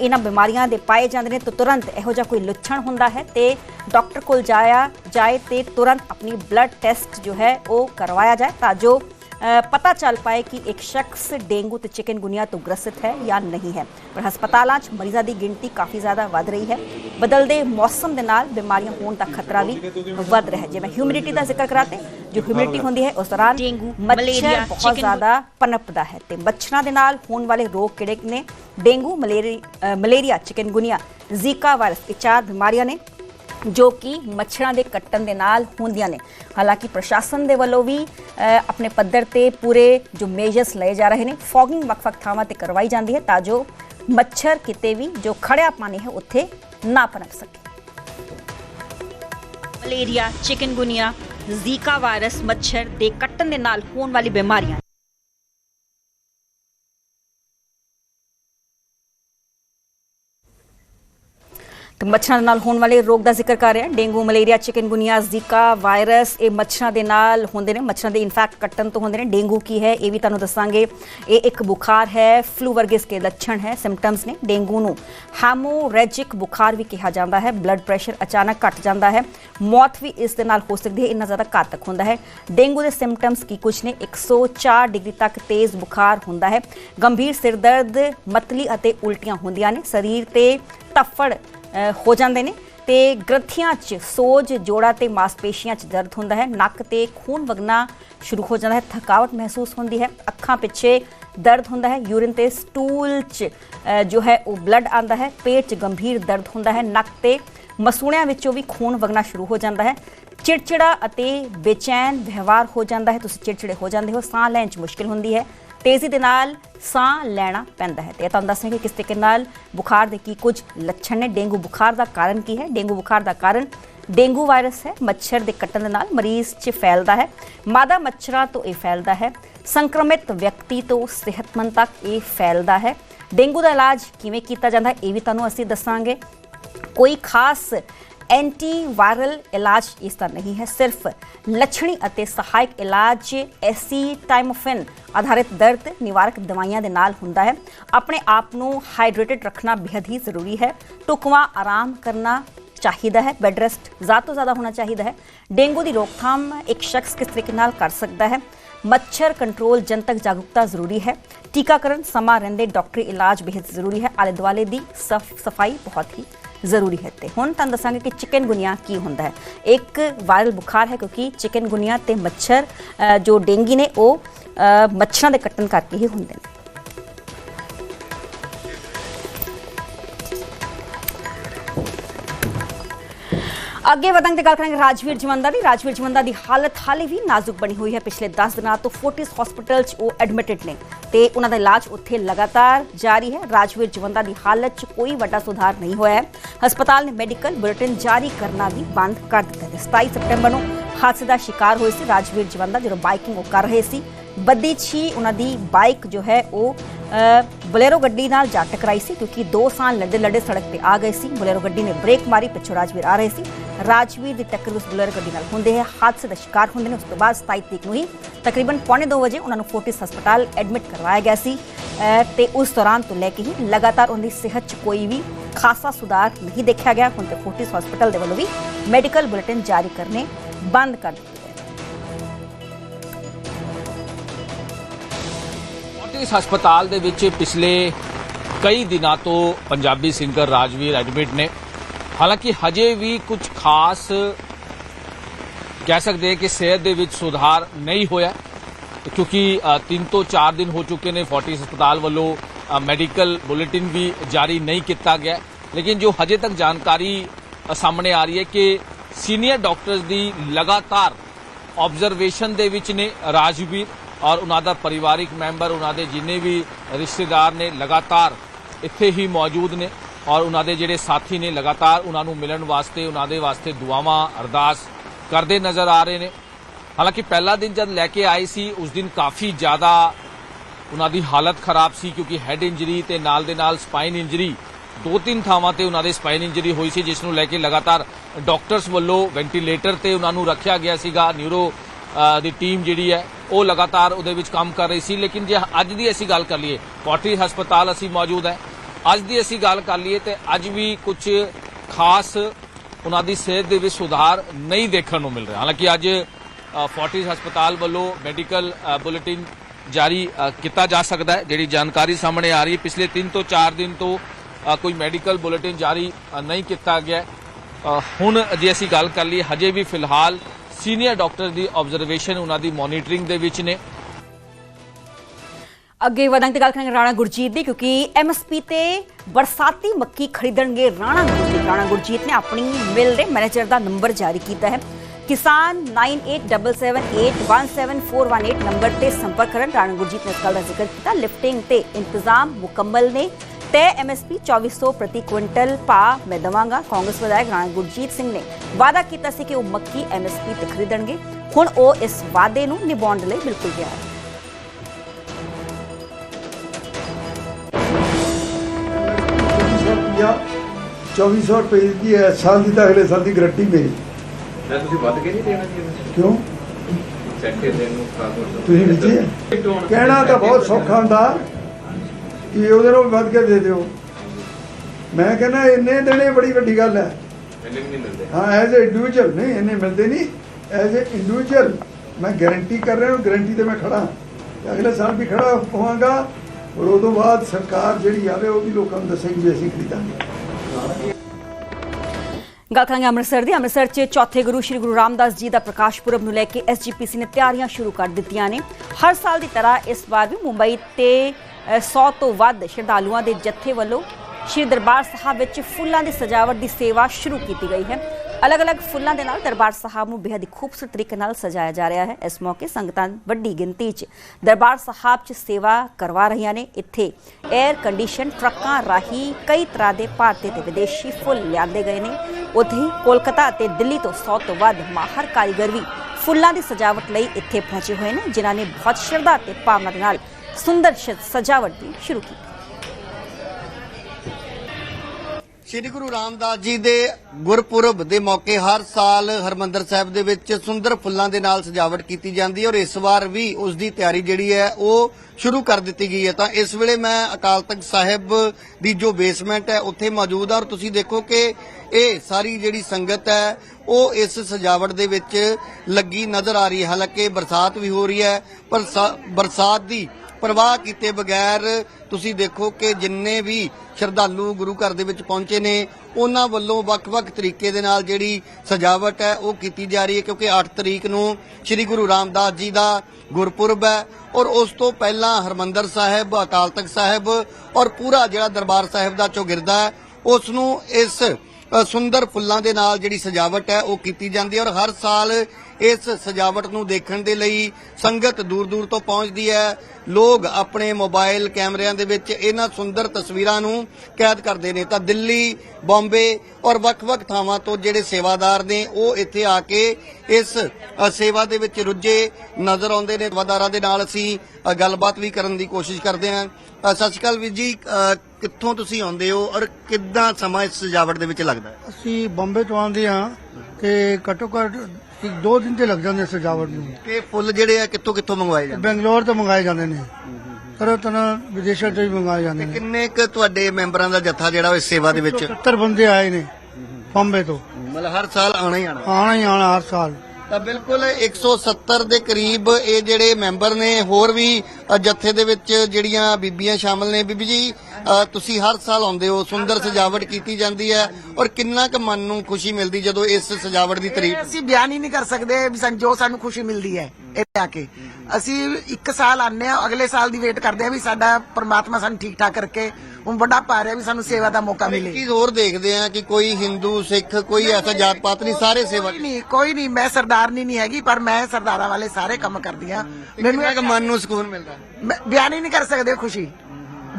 ਇਹਨਾਂ ਬਿਮਾਰੀਆਂ ਦੇ ਪਾਏ ਜਾਂਦੇ ਨੇ ਤਾਂ ਤੁਰੰਤ ਇਹੋ ਜਿਹਾ ਕੋਈ ਲੱਛਣ ਹੁੰਦਾ ਹੈ ਤੇ ਡਾਕਟਰ ਕੋਲ ਜਾਇਆ ਜਾਏ ਤੇ ਤੁਰੰਤ ਆਪਣੀ ਬਲੱਡ ਟੈਸਟ ਜੋ ਹੈ ਉਹ ਕਰਵਾਇਆ ਜਾਏ ਤਾਂ ਜੋ ਪਤਾ ਚੱਲ ਪਾਏ ਕਿ ਇੱਕ ਸ਼ਖਸ ਡੇਂਗੂ ਤੇ ਚਿਕਨਗੁਨੀਆ ਤੋਂ ਗ੍ਰਸਤ ਹੈ ਜਾਂ ਨਹੀਂ ਹੈ ਪਰ ਹਸਪਤਾਲਾਂ 'ਚ ਮਰੀਜ਼ਾਂ ਦੀ ਗਿਣਤੀ ਕਾਫੀ ਜ਼ਿਆਦਾ ਵੱਧ ਰਹੀ ਹੈ ਬਦਲਦੇ ਮੌਸਮ ਦੇ ਨਾਲ ਬਿਮਾਰੀਆਂ ਹੋਣ ਦਾ ਖਤਰਾ ਵੀ ਵੱਧ ਰਿਹਾ ਹੈ ਜੇ ਮੈਂ ਹਿਊਮਿਡਿਟੀ ਦਾ ਜ਼ਿਕਰ ਕਰਾਤੇ ਜੋ ਹਿਊਮਿਡਿਟੀ ਹੁੰਦੀ ਹੈ ਉਸ ਦੌਰਾਨ ਡੇਂਗੂ, ਮਲੇਰੀਆ, ਬਹੁਤ ਜ਼ਿਆਦਾ ਪਨਪਦਾ ਹੈ ਤੇ ਮੱਛਰਾਂ ਦੇ ਨਾਲ ਹੋਣ ਵਾਲੇ ਰੋਗ ਕਿਹੜੇ ਨੇ dengue malaria chikungunya Zika virus ਇਹ ਚਾਰ ਬਿਮਾਰੀਆਂ ਨੇ ਜੋ ਕਿ ਮੱਛਰਾਂ ਦੇ ਕੱਟਣ ਦੇ ਨਾਲ ਹੁੰਦੀਆਂ ਨੇ। ਹਾਲਾਂਕਿ ਪ੍ਰਸ਼ਾਸਨ ਦੇ ਵੱਲੋਂ ਵੀ ਆਪਣੇ ਪੱਧਰ ਤੇ ਪੂਰੇ ਜੋ ਮੇਜਰਸ ਲਏ ਜਾ ਰਹੇ ਨੇ ਫੌਗਿੰਗ ਵੱਖ-ਵੱਖ ਥਾਵਾਂ ਤੇ ਕਰਵਾਈ ਜਾਂਦੀ ਹੈ ਤਾਂ ਜੋ ਮੱਛਰ ਕਿਤੇ ਵੀ ਜੋ ਖੜਿਆ ਪਾਣੀ ਹੈ, ਉੱਥੇ ਨਾ ਪਨਪ ਸਕੇ। ਮਲੇਰੀਆ, ਚਿਕਨਗੁਨੀਆ, ਜ਼ੀਕਾ ਵਾਇਰਸ ਮੱਛਰ ਦੇ ਕੱਟਣ ਦੇ ਨਾਲ ਹੋਣ ਵਾਲੀ ਬਿਮਾਰੀਆਂ। ਤੇ ਮੱਛਰਾਂ ਦੇ ਨਾਲ ਹੋਣ ਵਾਲੇ ਰੋਗ ਦਾ ਜ਼ਿਕਰ ਕਰ ਰਹੇ ਹਾਂ। Dengue, malaria chikungunya Zika, virus, ਇਹ ਮੱਛਰਾਂ ਦੇ ਨਾਲ ਹੁੰਦੇ ਨੇ। ਮੱਛਰਾਂ ਦੇ ਇਨਫੈਕਟ ਕੱਟਣ ਤੋਂ ਹੁੰਦੇ ਨੇ। ਡੇਂਗੂ ਕੀ ਹੈ, ਇਹ ਵੀ ਤੁਹਾਨੂੰ ਦੱਸਾਂਗੇ। ਇਹ ਇੱਕ ਬੁਖਾਰ ਹੈ ਫਲੂ ਵਰਗਿਸ ਕੇ ਲੱਛਣ ਹੈ ਸਿੰਪਟਮਸ ਨੇ ਡੇਂਗੂ ਨੂੰ। ਹੈਮੋਰੈਜਿਕ ਬੁਖਾਰ ਵੀ ਕਿਹਾ ਜਾਂਦਾ ਹੈ। ਬਲੱਡ ਪ੍ਰੈਸ਼ਰ ਅਚਾਨਕ ਘਟ ਜਾਂਦਾ ਹੈ। ਮੌਤ ਵੀ ਇਸ ਦੇ ਨਾਲ ਹੋ ਸਕਦੀ ਹੈ ਇੰਨਾ ਜ਼ਿਆਦਾ ਘਾਤਕ ਹੁੰਦਾ ਹੈ। ਡੇਂਗੂ ਦੇ ਸਿੰਪਟਮਸ ਕੀ ਕੁਝ ਨੇ? 104 ਡਿਗਰੀ ਤੱਕ ਤੇਜ਼ ਬੁਖਾਰ ਹੁੰਦਾ ਹੈ। ਗੰਭੀਰ ਸਿਰ ਦਰਦ, ਮਤਲੀ ਅਤੇ ਉਲਟੀਆਂ ਹੁੰਦੀਆਂ ਨੇ। ਸਰੀਰ ਤੇ ਤਫੜ ਹੋ ਜਾਂਦੇ ਨੇ। ਤੇ ਗ੍ਰੰਥੀਆਂ 'ਚ ਸੋਜ, ਜੋੜਾ ਤੇ ਮਾਸਪੇਸ਼ੀਆਂ 'ਚ ਦਰਦ ਹੁੰਦਾ ਹੈ। ਨੱਕ ਤੇ ਖੂਨ ਵਗਣਾ ਸ਼ੁਰੂ ਹੋ ਜਾਂਦਾ ਹੈ। ਥਕਾਵਟ ਮਹਿਸੂਸ ਹੁੰਦੀ ਹੈ। ਅੱਖਾਂ ਪਿੱਛੇ ਦਰਦ ਹੁੰਦਾ ਹੈ। ਯੂਰਿਨ ਤੇ ਸਟੂਲ 'ਚ ਜੋ ਹੈ ਉਹ ਬਲੱਡ ਆਂਦਾ ਹੈ। ਪੇਟ 'ਚ ਗੰਭੀਰ ਦਰਦ ਹੁੰਦਾ ਹੈ। ਨੱਕ ਤੇ ਮਸੂੜਿਆਂ ਵਿੱਚੋਂ ਵੀ ਖੂਨ ਵਗਣਾ ਸ਼ੁਰੂ ਹੋ ਜਾਂਦਾ ਹੈ। ਚਿੜਚਿੜਾ ਅਤੇ ਬੇਚੈਨ ਵਿਵਹਾਰ ਹੋ ਜਾਂਦਾ ਹੈ। ਤੁਸੀਂ ਚਿੜਚਿੜੇ ਹੋ ਜਾਂਦੇ ਹੋ। ਸਾਹ ਲੈਣ 'ਚ ਮੁਸ਼ਕਿਲ ਹੁੰਦੀ ਹੈ। ਤੇਜ਼ੀ ਦੇ ਨਾਲ ਸਾਹ ਲੈਣਾ ਪੈਂਦਾ ਹੈ। ਤੇ ਤੁਹਾਨੂੰ ਦੱਸਾਂਗੇ ਕਿਸ ਤਰੀਕੇ ਨਾਲ ਬੁਖਾਰ ਦੇ ਕੀ ਕੁਝ ਲੱਛਣ ਨੇ। ਡੇਂਗੂ ਬੁਖਾਰ ਦਾ ਕਾਰਨ ਕੀ ਹੈ? ਡੇਂਗੂ ਬੁਖਾਰ ਦਾ ਕਾਰਨ ਡੇਂਗੂ ਵਾਇਰਸ ਹੈ। ਮੱਛਰ ਦੇ ਕੱਟਣ ਦੇ ਨਾਲ ਮਰੀਜ਼ 'ਚ ਫੈਲਦਾ ਹੈ। ਮਾਦਾ ਮੱਛਰਾਂ ਤੋਂ ਇਹ ਫੈਲਦਾ ਹੈ। ਸੰਕਰਮਿਤ ਵਿਅਕਤੀ ਤੋਂ ਸਿਹਤਮੰਦ ਤੱਕ ਇਹ ਫੈਲਦਾ ਹੈ। ਡੇਂਗੂ ਦਾ ਇਲਾਜ ਕਿਵੇਂ ਕੀਤਾ ਜਾਂਦਾ ਹੈ ਇਹ ਵੀ ਤੁਹਾਨੂੰ ਅਸੀਂ ਦੱਸਾਂਗੇ। ਕੋਈ ਖਾਸ ਐਂਟੀਵਾਇਰਲ ਇਲਾਜ ਇਸ ਦਾ ਨਹੀਂ ਹੈ, ਸਿਰਫ ਲੱਛਣੀ ਅਤੇ ਸਹਾਇਕ ਇਲਾਜ ਐਸੀਟਾਈਮੋਫੇਨ ਆਧਾਰਿਤ ਦਰਦ ਨਿਵਾਰਕ ਦਵਾਈਆਂ ਦੇ ਨਾਲ ਹੁੰਦਾ ਹੈ। ਆਪਣੇ ਆਪ ਨੂੰ ਹਾਈਡਰੇਟਡ ਰੱਖਣਾ ਬੇहद ਹੀ ਜ਼ਰੂਰੀ ਹੈ। ਟੁਕਵਾ ਆਰਾਮ ਕਰਨਾ ਚਾਹੀਦਾ ਹੈ। ਬੈੱਡ ਰੈਸਟ ਜ਼ਿਆਦਾ ਤੋਂ ਜ਼ਿਆਦਾ ਹੋਣਾ ਚਾਹੀਦਾ ਹੈ। ਡੇਂਗੂ ਦੀ ਰੋਕਥਾਮ ਇੱਕ ਸ਼ਖਸ ਕਿਸ ਤਰੀਕੇ ਨਾਲ ਕਰ ਸਕਦਾ ਹੈ? ਮੱਛਰ ਕੰਟਰੋਲ ਜਨਤਕ ਜਾਗਰੂਕਤਾ ਜ਼ਰੂਰੀ ਹੈ। ਟੀਕਾਕਰਨ ਸਮਾਂ ਰਹਿੰਦੇ ਡਾਕਟਰੀ ਇਲਾਜ ਬੇहद ਜ਼ਰੂਰੀ ਹੈ। ਆਲੇ ਦੁਆਲੇ ਦੀ ਸਫ ਸਫ਼ਾਈ ਬਹੁਤ ਹੀ ਜ਼ਰੂਰੀ ਹੈ ਤੇ ਹੁਣ ਤੁਹਾਨੂੰ ਦੱਸਾਂਗੇ ਕਿ ਚਿਕਨ ਚਿਕਨਗੁਨੀਆ ਕੀ ਹੁੰਦਾ ਹੈ। ਇੱਕ ਵਾਇਰਲ ਬੁਖਾਰ ਹੈ ਕਿਉਂਕਿ ਚਿਕਨ ਚਿਕਨਗੁਨੀਆ ਤੇ ਮੱਛਰ ਜੋ ਡੇਂਗੀ ਨੇ ਉਹ ਮੱਛਰਾਂ ਦੇ ਕੱਟਣ ਕਰਕੇ ਹੀ ਹੁੰਦੇ ਨੇ। ਅੱਗੇ ਵਧਾਂਗੇ ਤੇ ਗੱਲ ਕਰਾਂਗੇ ਰਾਜਵੀਰ ਜਵੰਦਾ ਦੀ। ਰਾਜਵੀਰ ਜਵੰਦਾ ਦੀ ਹਾਲਤ ਹਾਲੇ ਵੀ ਨਾਜ਼ੁਕ ਬਣੀ ਹੋਈ ਹੈ। ਪਿਛਲੇ 10 ਦਿਨਾਂ ਤੋਂ ਫੋਰਟਿਸ ਹਸਪੀਟਲ 'ਚ ਉਹ ਐਡਮਿਟਡ ਨੇ ਤੇ ਉਹਨਾਂ ਦਾ ਇਲਾਜ ਉੱਥੇ ਲਗਾਤਾਰ ਜਾਰੀ ਹੈ। ਰਾਜਵੀਰ ਜਵੰਦਾ ਦੀ ਹਾਲਤ 'ਚ ਕੋਈ ਵੱਡਾ ਸੁਧਾਰ ਨਹੀਂ ਹੋਇਆ ਹੈ। ਹਸਪਤਾਲ ਨੇ ਮੈਡੀਕਲ ਬੁਲੇਟਿਨ ਜਾਰੀ ਕਰਨਾ ਵੀ ਬੰਦ ਕਰ ਦਿੱਤਾ ਹੈ। 27 ਸਪਟੈਂਬਰ ਨੂੰ ਹਾਦਸੇ ਦਾ ਸ਼ਿਕਾਰ ਹੋਏ ਸੀ ਰਾਜਵੀਰ ਜਵੰਦਾ, ਜਦੋਂ ਬਾਈਕਿੰਗ ਉਹ ਕਰ ਰਹੇ ਸੀ। ਬੱਦੀ 'ਚ ਹੀ ਉਹਨਾਂ ਦੀ ਬਾਈਕ ਜੋ ਹੈ, ਉਹ ਬਲੇਰੋ ਗੱਡੀ ਨਾਲ ਜਾ ਟਕਰਾਈ ਸੀ ਕਿਉਂਕਿ ਦੋ ਸਾਲ ਲੜੇ ਲੜੇ ਸੜਕ ਤੇ ਆ ਗਏ ਸੀ। ਬਲੇਰੋ ਗੱਡੀ ਨੇ ਬ੍ਰੇਕ ਮਾਰੀ ਪਿੱਛੋਂ ਰਾਜਵੀਰ ਆ ਰਹੇ ਸੀ। ਰਾਜਵੀਰ ਦੀ ਟੱਕਰ ਉਸ ਬਲੇਰੋ ਗੱਡੀ ਨਾਲ ਹੁੰਦੇ ਹੈ। ਹਾਦਸੇ ਦਾ ਸ਼ਿਕਾਰ ਹੁੰਦੇ ਨੇ। ਉਸ ਤੋਂ ਬਾਅਦ 27 ਤਰੀਕ ਨੂੰ ਹੀ ਤਕਰੀਬਨ ਪੌਣੇ 2 ਵਜੇ ਉਹਨਾਂ ਨੂੰ ਫੋਰਟਿਸ ਹਸਪਤਾਲ ਐਡਮਿਟ ਕਰਵਾਇਆ ਗਿਆ ਸੀ। ਅ, ਤੇ ਉਸ ਦੌਰਾਨ ਤੋਂ ਲੈ ਕੇ ਹੀ ਲਗਾਤਾਰ ਉਹਨਾਂ ਦੀ ਸਿਹਤ 'ਚ ਕੋਈ ਵੀ ਖਾਸਾ ਸੁਧਾਰ ਨਹੀਂ ਦੇਖਿਆ ਗਿਆ। ਹੁਣ ਤੇ ਫੋਰਟਿਸ ਹਸਪਤਾਲ ਦੇ ਵੱਲੋਂ ਵੀ ਮੈਡੀਕਲ ਬੁਲੇਟਿਨ ਜਾਰੀ ਕਰਨੇ ਬੰਦ ਕਰ ਦਿੱਤੇ ਹਸਪਤਾਲ ਦੇ ਵਿੱਚ ਪਿਛਲੇ ਕਈ ਦਿਨਾਂ ਤੋਂ ਪੰਜਾਬੀ ਸਿੰਗਰ ਰਾਜਵੀਰ ਐਡਮਿਟ ਨੇ। ਹਾਲਾਂਕਿ ਹਜੇ ਵੀ ਕੁਝ ਖਾਸ ਕਹਿ ਸਕਦੇ ਹਾਂ ਕਿ ਸਿਹਤ ਦੇ ਵਿੱਚ ਸੁਧਾਰ ਨਹੀਂ ਹੋਇਆ। ਕਿਉਂਕਿ 3 ਤੋਂ 4 ਦਿਨ ਹੋ ਚੁੱਕੇ ਨੇ ਫੋਰਟਿਸ ਹਸਪਤਾਲ ਵੱਲੋਂ ਮੈਡੀਕਲ ਬੁਲੇਟਿਨ ਵੀ ਜਾਰੀ ਨਹੀਂ ਕੀਤਾ ਗਿਆ। ਲੇਕਿਨ ਜੋ ਹਜੇ ਤੱਕ ਜਾਣਕਾਰੀ ਸਾਹਮਣੇ ਆ ਰਹੀ ਹੈ ਕਿ ਸੀਨੀਅਰ ਡਾਕਟਰਸ ਦੀ ਲਗਾਤਾਰ ਆਬਜ਼ਰਵੇਸ਼ਨ ਦੇ ਵਿੱਚ ਨੇ ਰਾਜਵੀਰ। ਔਰ ਉਹਨਾਂ ਦਾ ਪਰਿਵਾਰਿਕ ਮੈਂਬਰ, ਉਹਨਾਂ ਦੇ ਜਿੰਨੇ ਵੀ ਰਿਸ਼ਤੇਦਾਰ ਨੇ ਲਗਾਤਾਰ ਇੱਥੇ ਹੀ ਮੌਜੂਦ ਨੇ ਔਰ ਉਹਨਾਂ ਦੇ ਜਿਹੜੇ ਸਾਥੀ ਨੇ ਲਗਾਤਾਰ ਉਹਨਾਂ ਨੂੰ ਮਿਲਣ ਵਾਸਤੇ, ਉਹਨਾਂ ਦੇ ਵਾਸਤੇ ਦੁਆਵਾਂ ਅਰਦਾਸ ਕਰਦੇ ਨਜ਼ਰ ਆ ਰਹੇ ਨੇ। ਹਾਲਾਂਕਿ ਪਹਿਲਾ ਦਿਨ ਜਦ ਲੈ ਕੇ ਆਏ ਸੀ, ਉਸ ਦਿਨ ਕਾਫੀ ਜ਼ਿਆਦਾ ਉਹਨਾਂ ਦੀ ਹਾਲਤ ਖਰਾਬ ਸੀ ਕਿਉਂਕਿ ਹੈਡ ਇੰਜਰੀ ਤੇ ਨਾਲ ਦੇ ਨਾਲ ਸਪਾਈਨ ਇੰਜਰੀ ਦੋ ਤਿੰਨ ਥਾਵਾਂ ਤੇ ਉਹਨਾਂ ਦੇ ਸਪਾਈਨ ਇੰਜਰੀ ਹੋਈ ਸੀ, ਜਿਸ ਨੂੰ ਲੈ ਕੇ ਲਗਾਤਾਰ ਡਾਕਟਰਸ ਵੱਲੋਂ ਵੈਂਟੀਲੇਟਰ ਤੇ ਉਹਨਾਂ ਨੂੰ ਰੱਖਿਆ ਗਿਆ ਸੀਗਾ। ਨਿਊਰੋ ਦੀ ਟੀਮ ਜਿਹੜੀ ਹੈ ਉਹ ਲਗਾਤਾਰ ਉਹਦੇ ਵਿੱਚ ਕੰਮ ਕਰ ਰਹੀ ਸੀ। ਲੇਕਿਨ ਜੇ ਅੱਜ ਦੀ ਅਸੀਂ ਗੱਲ ਕਰ ਲਈਏ ਪੋਟਰੀ ਹਸਪਤਾਲ ਅਸੀਂ ਮੌਜੂਦ ਹੈ। ਅੱਜ ਦੀ ਅਸੀਂ ਗੱਲ ਕਰ ਲਈਏ ਤੇ ਅੱਜ ਵੀ ਕੁਝ ਖਾਸ ਉਹਨਾਂ ਦੀ ਸਿਹਤ ਦੇ ਵਿੱਚ ਸੁਧਾਰ ਨਹੀਂ ਦੇਖਣ ਨੂੰ ਮਿਲ ਰਿਹਾ। ਹਾਲਾਂਕਿ ਅੱਜ ਅ, ਫੋਰਟਿਸ ਹਸਪਤਾਲ ਵੱਲੋਂ ਮੈਡੀਕਲ ਬੁਲੇਟਿਨ ਜਾਰੀ ਕੀਤਾ ਜਾ ਸਕਦਾ ਹੈ ਜਿਹੜੀ ਜਾਣਕਾਰੀ ਸਾਹਮਣੇ ਆ ਰਹੀ ਹੈ। ਪਿਛਲੇ 3 ਤੋਂ 4 ਦਿਨ ਤੋਂ ਕੋਈ ਮੈਡੀਕਲ ਬੁਲੇਟਿਨ ਜਾਰੀ ਨਹੀਂ ਕੀਤਾ ਗਿਆ। ਹੁਣ ਜੇ ਅਸੀਂ ਗੱਲ ਕਰ ਲਈਏ ਹਜੇ ਵੀ ਫਿਲਹਾਲ ਸੀਨੀਅਰ ਡਾਕਟਰ ਦੀ ਆਬਜ਼ਰਵੇਸ਼ਨ ਉਹਨਾਂ ਦੀ ਮੋਨੀਟਰਿੰਗ ਦੇ ਵਿੱਚ ਨੇ। ਅੱਗੇ ਵਧਾਂਗੇ ਤੇ ਗੱਲ ਕਰਾਂਗੇ ਰਾਣਾ ਗੁਰਜੀਤ ਦੀ, ਕਿਉਂਕਿ ਐਮਐਸਪੀ ਤੇ ਬਰਸਾਤੀ ਮੱਕੀ ਖਰੀਦਣਗੇ ਰਾਣਾ ਗੁਰਜੀਤ ਰਾਣਾ ਗੁਰਜੀਤ ਨੇ ਆਪਣੀ ਮਿਲ ਦੇ ਮੈਨੇਜਰ ਦਾ ਨੰਬਰ ਜਾਰੀ ਕੀਤਾ ਹੈ। ਕਿਸਾਨ 9877817418 ਨੰਬਰ ਤੇ ਸੰਪਰਕ ਕਰਨ। ਰਾਣਾ ਗੁਰਜੀਤ ਨੇ ਇਸ ਗੱਲ ਦਾ ਜ਼ਿਕਰ ਕੀਤਾ। ਲਿਫਟਿੰਗ ਤੇ ਇੰਤਜ਼ਾਮ ਮੁਕੰਮਲ ਨੇ। ਤੈ ਐਮਐਸਪੀ 2400 ਪ੍ਰਤੀ ਕੁਇੰਟਲ ਪਾ ਮੈਂ ਦਵਾਂਗਾ। ਕਾਂਗਰਸ ਵਿਧਾਇਕ ਰਾਣਾ ਗੁਰਜੀਤ ਸਿੰਘ ਨੇ ਵਾਅਦਾ ਕੀਤਾ ਸੀ ਕਿ ਉਹ ਮੱਕੀ ਐਮਐਸਪੀ ਤੇ ਖਰੀਦਣਗੇ। ਹੁਣ ਉਹ ਇਸ ਵਾਅਦੇ ਨੂੰ ਨਿਭਾਉਣ ਲਈ ਬਿਲਕੁਲ ਤਿਆਰ ਹੈ। 2400 ਰੁਪਏ ਦੀ ਹੈ? ਸਾਲ ਦੀ ਤਾਂ ਅਗਲੇ ਸਾਲ ਦੀ ਗਰੰਟੀ ਮੇਰੀ। ਮੈਂ ਤੁਸੀਂ ਵੱਧ ਕੇ ਨਹੀਂ ਦੇਣਾ ਜੀ ਕਿਉਂ? ਸੈਕਟਰੀ ਦੇਣ ਨੂੰ ਤੁਸੀਂ? ਕਹਿਣਾ ਤਾਂ ਬਹੁਤ ਸੌਖਾ ਹੁੰਦਾ। ਕਿ ਉਹਦੇ ਨਾਲ ਵੱਧ ਕੇ ਦੇ ਦਿਓ। ਮੈਂ ਕਹਿੰਦਾ ਇੰਨੇ ਦੇਣੇ ਬੜੀ ਵੱਡੀ ਗੱਲ ਹੈ। ਮੈਨੂੰ ਨਹੀਂ ਮਿਲਦੇ। ਹਾਂ ਐਜ਼ ਅ ਇੰਡੀਵਿਜੂਅਲ ਨਹੀਂ ਇੰਨੇ ਮਿਲਦੇ ਨਹੀਂ। ਐਜ਼ ਅ ਇੰਡੀਵਿਜੂਅਲ ਮੈਂ ਗਾਰੰਟੀ ਕਰ ਰਿਹਾ ਹਾਂ ਗਾਰੰਟੀ ਤੇ ਮੈਂ ਖੜਾ। ਅਗਲੇ ਸਾਲ ਵੀ ਖੜਾ ਹੋਵਾਂਗਾ। ਔਰ ਉਦੋਂ ਬਾਅਦ ਸਰਕਾਰ ਜਿਹੜੀ ਆਵੇ ਉਹ ਵੀ ਲੋਕਾਂ ਨੂੰ ਦੱਸੇਗੀ ਵੀ ਅਸੀਂ ਖਰੀਦਾਂਗੇ। ਗੱਲ ਕਰਾਂਗੇ ਅੰਮ੍ਰਿਤਸਰ ਦੀ। ਅੰਮ੍ਰਿਤਸਰ 'ਚ ਚੌਥੇ ਗੁਰੂ ਸ੍ਰੀ ਗੁਰੂ ਰਾਮਦਾਸ ਜੀ ਦਾ ਪ੍ਰਕਾਸ਼ ਪੁਰਬ ਨੂੰ ਲੈ ਕੇ ਐਸਜੀਪੀਸੀ ਨੇ ਤਿਆਰੀਆਂ ਸ਼ੁਰੂ ਕਰ ਦਿੱਤੀਆਂ ਨੇ। ਹਰ ਸਾਲ ਦੀ ਤਰ੍ਹਾਂ ਇਸ ਵਾਰ ਵੀ ਮੁੰਬਈ ਤੇ 100 ਤੋਂ ਵੱਧ ਸ਼ਰਧਾਲੂਆਂ ਦੇ ਜੱਥੇ ਵੱਲੋਂ ਸ਼੍ਰੀ ਦਰਬਾਰ ਸਾਹਿਬ ਵਿੱਚ ਫੁੱਲਾਂ ਦੀ ਸਜਾਵਟ ਦੀ ਸੇਵਾ ਸ਼ੁਰੂ ਕੀਤੀ ਗਈ ਹੈ। ਅਲੱਗ-ਅਲੱਗ ਫੁੱਲਾਂ ਦੇ ਨਾਲ ਦਰਬਾਰ ਸਾਹਿਬ ਨੂੰ ਬੇहद ਖੂਬਸੂਰਤ ਤਰੀਕੇ ਨਾਲ ਸਜਾਇਆ ਜਾ ਰਿਹਾ ਹੈ। ਇਸ ਮੌਕੇ ਸੰਗਤਾਂ ਵੱਡੀ ਗਿਣਤੀ 'ਚ ਦਰਬਾਰ ਸਾਹਿਬ 'ਚ ਸੇਵਾ ਕਰਵਾ ਰਹੀਆਂ ਨੇ। ਇੱਥੇ 에ਅਰ ਕੰਡੀਸ਼ਨ ਟਰੱਕਾਂ ਰਾਹੀਂ ਕਈ ਤਰ੍ਹਾਂ ਦੇ ਭਾਰਤੀ ਤੇ ਵਿਦੇਸ਼ੀ ਫੁੱਲ ਲਿਆਂਦੇ ਗਏ ਨੇ। ਉੱਥੇ ਕੋਲਕਾਤਾ ਅਤੇ ਦਿੱਲੀ ਤੋਂ ਸੌ ਤੋਂ ਵੱਧ ਮਾਹਰ ਕਾਰੀਗਰ ਵੀ ਫੁੱਲਾਂ ਦੀ ਸਜਾਵਟ ਲਈ ਇੱਥੇ ਪਹੁੰਚੇ ਹੋਏ ਨੇ, ਜਿਨ੍ਹਾਂ ਨੇ ਬਹੁਤ ਸ਼ਰਧਾ ਤੇ ਭਾਵਨਾ ਦੇ ਨਾਲ ਸੁੰਦਰ ਸਜਾਵਟ ਵੀ ਸ਼ੁਰੂ ਕੀਤੀ ਸ਼੍ਰੀ ਗੁਰੂ ਰਾਮਦਾਸ ਜੀ ਦੇ ਗੁਰਪੁਰਬ ਦੇ ਮੌਕੇ ਹਰ ਸਾਲ ਹਰਮੰਦਰ ਸਾਹਿਬ ਦੇ ਵਿੱਚ ਸੁੰਦਰ ਫੁੱਲਾਂ ਦੇ ਨਾਲ ਸਜਾਵਟ ਕੀਤੀ ਜਾਂਦੀ ਹੈ ਔਰ ਇਸ ਵਾਰ ਵੀ ਉਸ ਦੀ ਤਿਆਰੀ ਜਿਹੜੀ ਹੈ ਉਹ ਸ਼ੁਰੂ ਕਰ ਦਿੱਤੀ ਗਈ ਹੈ। ਤਾਂ ਇਸ ਵੇਲੇ ਮੈਂ ਅਕਾਲ ਤਖਤ ਸਾਹਿਬ ਦੀ ਜੋ ਬੇਸਮੈਂਟ ਹੈ, ਉੱਥੇ ਮੌਜੂਦ ਹਾਂ ਔਰ ਤੁਸੀਂ ਦੇਖੋ ਕਿ ਇਹ ਸਾਰੀ ਜਿਹੜੀ ਸੰਗਤ ਹੈ, ਉਹ ਇਸ ਸਜਾਵਟ ਦੇ ਵਿੱਚ ਲੱਗੀ ਨਜ਼ਰ ਆ ਰਹੀ ਹੈ। ਹਾਲਾਂਕਿ ਬਰਸਾਤ ਵੀ ਹੋ ਰਹੀ ਹੈ, ਪਰ ਬਰਸਾਤ ਦੀ ਪਰਵਾਹ ਕੀਤੇ ਬਗੈਰ ਤੁਸੀਂ ਦੇਖੋ ਕਿ ਜਿੰਨੇ ਵੀ ਸ਼ਰਧਾਲੂ ਗੁਰੂ ਘਰ ਦੇ ਵਿੱਚ ਪਹੁੰਚੇ ਨੇ, ਉਹਨਾਂ ਵੱਲੋਂ ਵੱਖ-ਵੱਖ ਤਰੀਕੇ ਦੇ ਨਾਲ ਜਿਹੜੀ ਸਜਾਵਟ ਹੈ ਉਹ ਕੀਤੀ ਜਾ ਰਹੀ ਹੈ ਕਿਉਂਕਿ 8 ਤਰੀਕ ਨੂੰ ਸ੍ਰੀ ਗੁਰੂ ਰਾਮਦਾਸ ਜੀ ਦਾ ਗੁਰਪੁਰਬ ਹੈ ਔਰ ਉਸ ਤੋਂ ਪਹਿਲਾਂ ਹਰਮੰਦਰ ਸਾਹਿਬ, ਅਕਾਲ ਤਖਤ ਸਾਹਿਬ ਔਰ ਪੂਰਾ ਜਿਹੜਾ ਦਰਬਾਰ ਸਾਹਿਬ ਦਾ ਚੌਗਿਰਦਾ ਹੈ, ਉਸ ਨੂੰ ਇਸ ਸੁੰਦਰ ਫੁੱਲਾਂ ਦੇ ਨਾਲ ਜਿਹੜੀ ਸਜਾਵਟ ਹੈ ਉਹ ਕੀਤੀ ਜਾਂਦੀ ਹੈ ਔਰ ਹਰ ਸਾਲ ਇਸ ਸਜਾਵਟ ਨੂੰ ਦੇਖਣ ਦੇ ਲਈ ਸੰਗਤ ਦੂਰ ਦੂਰ ਤੋਂ ਪਹੁੰਚਦੀ ਹੈ। ਲੋਕ ਆਪਣੇ ਮੋਬਾਈਲ ਕੈਮਰਿਆਂ ਦੇ ਵਿੱਚ ਇਹਨਾਂ ਸੁੰਦਰ ਤਸਵੀਰਾਂ ਨੂੰ ਕੈਦ ਕਰਦੇ ਨੇ। ਤਾਂ ਦਿੱਲੀ, ਬੰਬੇ ਔਰ ਵੱਖ-ਵੱਖ ਥਾਵਾਂ ਤੋਂ ਜਿਹੜੇ ਸੇਵਾਦਾਰ ਨੇ, ਉਹ ਇੱਥੇ ਆ ਕੇ ਇਸ ਸੇਵਾ ਦੇ ਵਿੱਚ ਰੁੱਝੇ ਨਜ਼ਰ ਆਉਂਦੇ ਨੇ। ਸੇਵਾਦਾਰਾਂ ਦੇ ਨਾਲ ਅਸੀਂ ਗੱਲਬਾਤ ਵੀ ਕਰਨ ਦੀ ਕੋਸ਼ਿਸ਼ ਕਰਦੇ ਹਾਂ। ਸਤਿ ਸ਼੍ਰੀ ਅਕਾਲ ਵੀਰ ਜੀ। ਕਿੱਥੋਂ ਤੁਸੀਂ ਆਉਂਦੇ ਹੋ ਔਰ ਕਿੱਦਾਂ ਸਮਾਂ ਇਸ ਸਜਾਵਟ ਦੇ ਵਿੱਚ ਲੱਗਦਾ ਹੈ? ਅਸੀਂ ਬੰਬੇ ਤੋਂ ਆਉਂਦੇ ਹਾਂ ਤੇ ਘੱਟੋ ਘੱਟ ਇੱਕ ਦੋ ਦਿਨ ਤੇ ਲੱਗ ਜਾਂਦੇ ਸਜਾਵਟ ਨੂੰ। ਕਿ ਫੁੱਲ ਜਿਹੜੇ ਆ ਕਿੱਥੋਂ ਕਿੱਥੋਂ ਮੰਗਵਾਏ ਜਾਂਦੇ? ਬੈਂਗਲੌਰ ਤੋਂ ਮੰਗਾਏ ਜਾਂਦੇ ਨੇ। ਤਰ੍ਹਾਂ ਤਰ੍ਹਾਂ ਵਿਦੇਸ਼ਾਂ ਤੋਂ ਵੀ ਮੰਗਾਏ ਜਾਂਦੇ ਨੇ। ਕਿੰਨੇ ਕੁ ਤੁਹਾਡੇ ਮੈਂਬਰਾਂ ਦਾ ਜੱਥਾ ਜਿਹੜਾ ਉਹ ਇਸ ਸੇਵਾ ਦੇ ਵਿੱਚ? 70 ਬੰਦੇ ਆਏ ਨੇ ਬੰਬੇ ਤੋਂ। ਮਤਲਬ ਹਰ ਸਾਲ ਆਣਾ ਹੀ ਆਣਾ ਆਣਾ ਹੀ ਆਣਾ ਹਰ ਸਾਲ। ਤਾਂ ਬਿਲਕੁਲ 170 ਦੇ ਕਰੀਬ ਇਹ ਜਿਹੜੇ ਮੈਂਬਰ ਨੇ ਹੋਰ ਵੀ ਜੱਥੇ ਦੇ ਵਿੱਚ ਜਿਹੜੀਆਂ ਬੀਬੀਆਂ ਸ਼ਾਮਲ ਨੇ ਬੀਬੀ ਜੀ ਤੁਸੀਂ ਹਰ ਸਾਲ ਆਉਂਦੇ ਹੋ ਸੁੰਦਰ ਸਜਾਵਟ ਕੀਤੀ ਜਾਂਦੀ ਹੈ ਔਰ ਕਿੰਨਾ ਕੁ ਮਨ ਨੂੰ ਖੁਸ਼ੀ ਮਿਲਦੀ ਜਦੋਂ ਇਸ ਸਜਾਵਟ ਦੀ ਤਾਰੀਫ ਅਸੀਂ ਬਿਆਨ ਹੀ ਨਹੀਂ ਕਰ ਸਕਦੇ ਵੀ ਸਾਨੂੰ ਜੋ ਸਾਨੂੰ ਖੁਸ਼ੀ ਮਿਲਦੀ ਹੈ ਇੱਥੇ ਆ ਕੇ। ਅਸੀਂ ਇੱਕ ਸਾਲ ਆਨੇ ਆ ਅਗਲੇ ਸਾਲ ਦੀ ਵੇਟ ਕਰਦੇ ਆ ਵੀ ਸਾਡਾ ਪ੍ਰਮਾਤਮਾ ਸਾਨੂੰ ਠੀਕ ਠਾਕ ਕਰਕੇ ਹੁਣ ਵੱਡਾ ਪਾ ਰਿਹਾ ਵੀ ਸਾਨੂੰ ਸੇਵਾ ਦਾ ਮੌਕਾ ਮਿਲੇ। ਚੀਜ਼ ਹੋਰ ਦੇਖਦੇ ਆ ਕਿ ਕੋਈ ਹਿੰਦੂ ਸਿੱਖ ਕੋਈ ਐਸਾ ਜਾਤ ਪਾਤ ਨਹੀਂ ਸਾਰੇ ਸੇਵਾ ਕੋਈ ਨਹੀਂ ਕੋਈ ਨਹੀਂ ਮੈਂ ਸਰਦਾਰਨੀ ਨਹੀਂ ਹੈਗੀ ਪਰ ਮੈਂ ਸਰਦਾਰਾਂ ਵਾਲੇ ਸਾਰੇ ਕੰਮ ਕਰਦੀ ਆ ਮੈਨੂੰ ਇੱਕ ਮਨ ਨੂੰ ਸਕੂਨ ਮਿਲਦਾ? ਮੈਂ ਬਿਆਨ ਹੀ ਨਹੀਂ ਕਰ ਸਕਦੇ ਖੁਸ਼ੀ।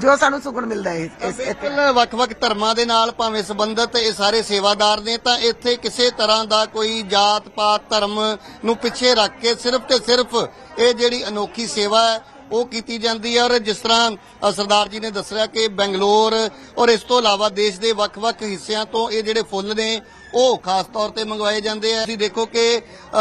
ਜੋ ਸਾਨੂੰ ਸੁਕੂਨ ਮਿਲਦਾ ਹੈ ਇਸ ਇੱਥੇ ਬਿਲਕੁਲ ਵੱਖ-ਵੱਖ ਧਰਮਾਂ ਦੇ ਨਾਲ ਭਾਵੇਂ ਸੰਬੰਧਤ ਇਹ ਸਾਰੇ ਸੇਵਾਦਾਰ ਨੇ ਤਾਂ ਇੱਥੇ ਕਿਸੇ ਤਰ੍ਹਾਂ ਦਾ ਕੋਈ ਜਾਤ ਪਾਤ ਧਰਮ ਨੂੰ ਪਿੱਛੇ ਰੱਖ ਕੇ ਸਿਰਫ ਤੇ ਸਿਰਫ ਇਹ ਜਿਹੜੀ ਅਨੋਖੀ ਸੇਵਾ ਹੈ ਉਹ ਕੀਤੀ ਜਾਂਦੀ ਹੈ। ਔਰ ਜਿਸ ਤਰ੍ਹਾਂ ਸਰਦਾਰ ਜੀ ਨੇ ਦੱਸਿਆ ਕਿ ਬੰਗਲੌਰ ਔਰ ਇਸ ਤੋਂ ਇਲਾਵਾ ਦੇਸ਼ ਦੇ ਵੱਖ-ਵੱਖ ਹਿੱਸਿਆਂ ਤੋਂ ਇਹ ਜਿਹੜੇ ਫੁੱਲ ਨੇ ਉਹ ਖਾਸ ਤੌਰ ਤੇ ਮੰਗਵਾਏ ਜਾਂਦੇ ਆ। ਤੁਸੀਂ ਦੇਖੋ ਕਿ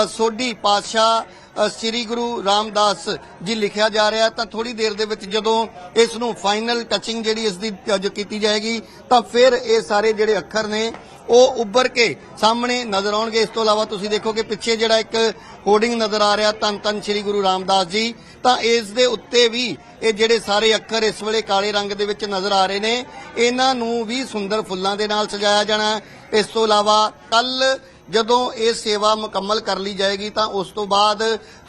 ਸੋਢੀ ਪਾਤਸ਼ਾਹ ਸ੍ਰੀ ਗੁਰੂ ਰਾਮਦਾਸ ਜੀ ਲਿਖਿਆ ਜਾ ਰਿਹਾ ਤਾਂ ਥੋੜੀ ਦੇਰ ਦੇ ਵਿੱਚ ਜਦੋਂ ਇਸ ਨੂੰ ਫਾਈਨਲ ਟੱਚਿੰਗ ਜਿਹੜੀ ਇਸ ਦੀ ਜੋ ਕੀਤੀ ਜਾਏਗੀ, ਤਾਂ ਫਿਰ ਇਹ ਸਾਰੇ ਜਿਹੜੇ ਅੱਖਰ ਨੇ, ਉਹ ਉੱਭਰ ਕੇ ਸਾਹਮਣੇ ਨਜ਼ਰ ਆਉਣਗੇ। ਇਸ ਤੋਂ ਇਲਾਵਾ ਤੁਸੀਂ ਦੇਖੋ ਕਿ ਪਿੱਛੇ ਜਿਹੜਾ ਇੱਕ ਹੋਰਡਿੰਗ ਨਜ਼ਰ ਆ ਰਿਹਾ, ਧੰਨ ਧੰਨ ਸ੍ਰੀ ਗੁਰੂ ਰਾਮਦਾਸ ਜੀ, ਤਾਂ ਇਸ ਦੇ ਉੱਤੇ ਵੀ ਇਹ ਜਿਹੜੇ ਸਾਰੇ ਅੱਖਰ ਇਸ ਵੇਲੇ ਕਾਲੇ ਰੰਗ ਦੇ ਵਿੱਚ ਨਜ਼ਰ ਆ ਰਹੇ ਨੇ, ਇਹਨਾਂ ਨੂੰ ਵੀ ਸੁੰਦਰ ਫੁੱਲਾਂ ਦੇ ਨਾਲ ਸਜਾਇਆ ਜਾਣਾ ਇਸ ਤੋਂ ਇਲਾਵਾ ਕੱਲ ਜਦੋਂ ਇਹ ਸੇਵਾ ਮੁਕੰਮਲ ਕਰ ਲਈ ਜਾਏਗੀ ਤਾਂ ਉਸ ਤੋਂ ਬਾਅਦ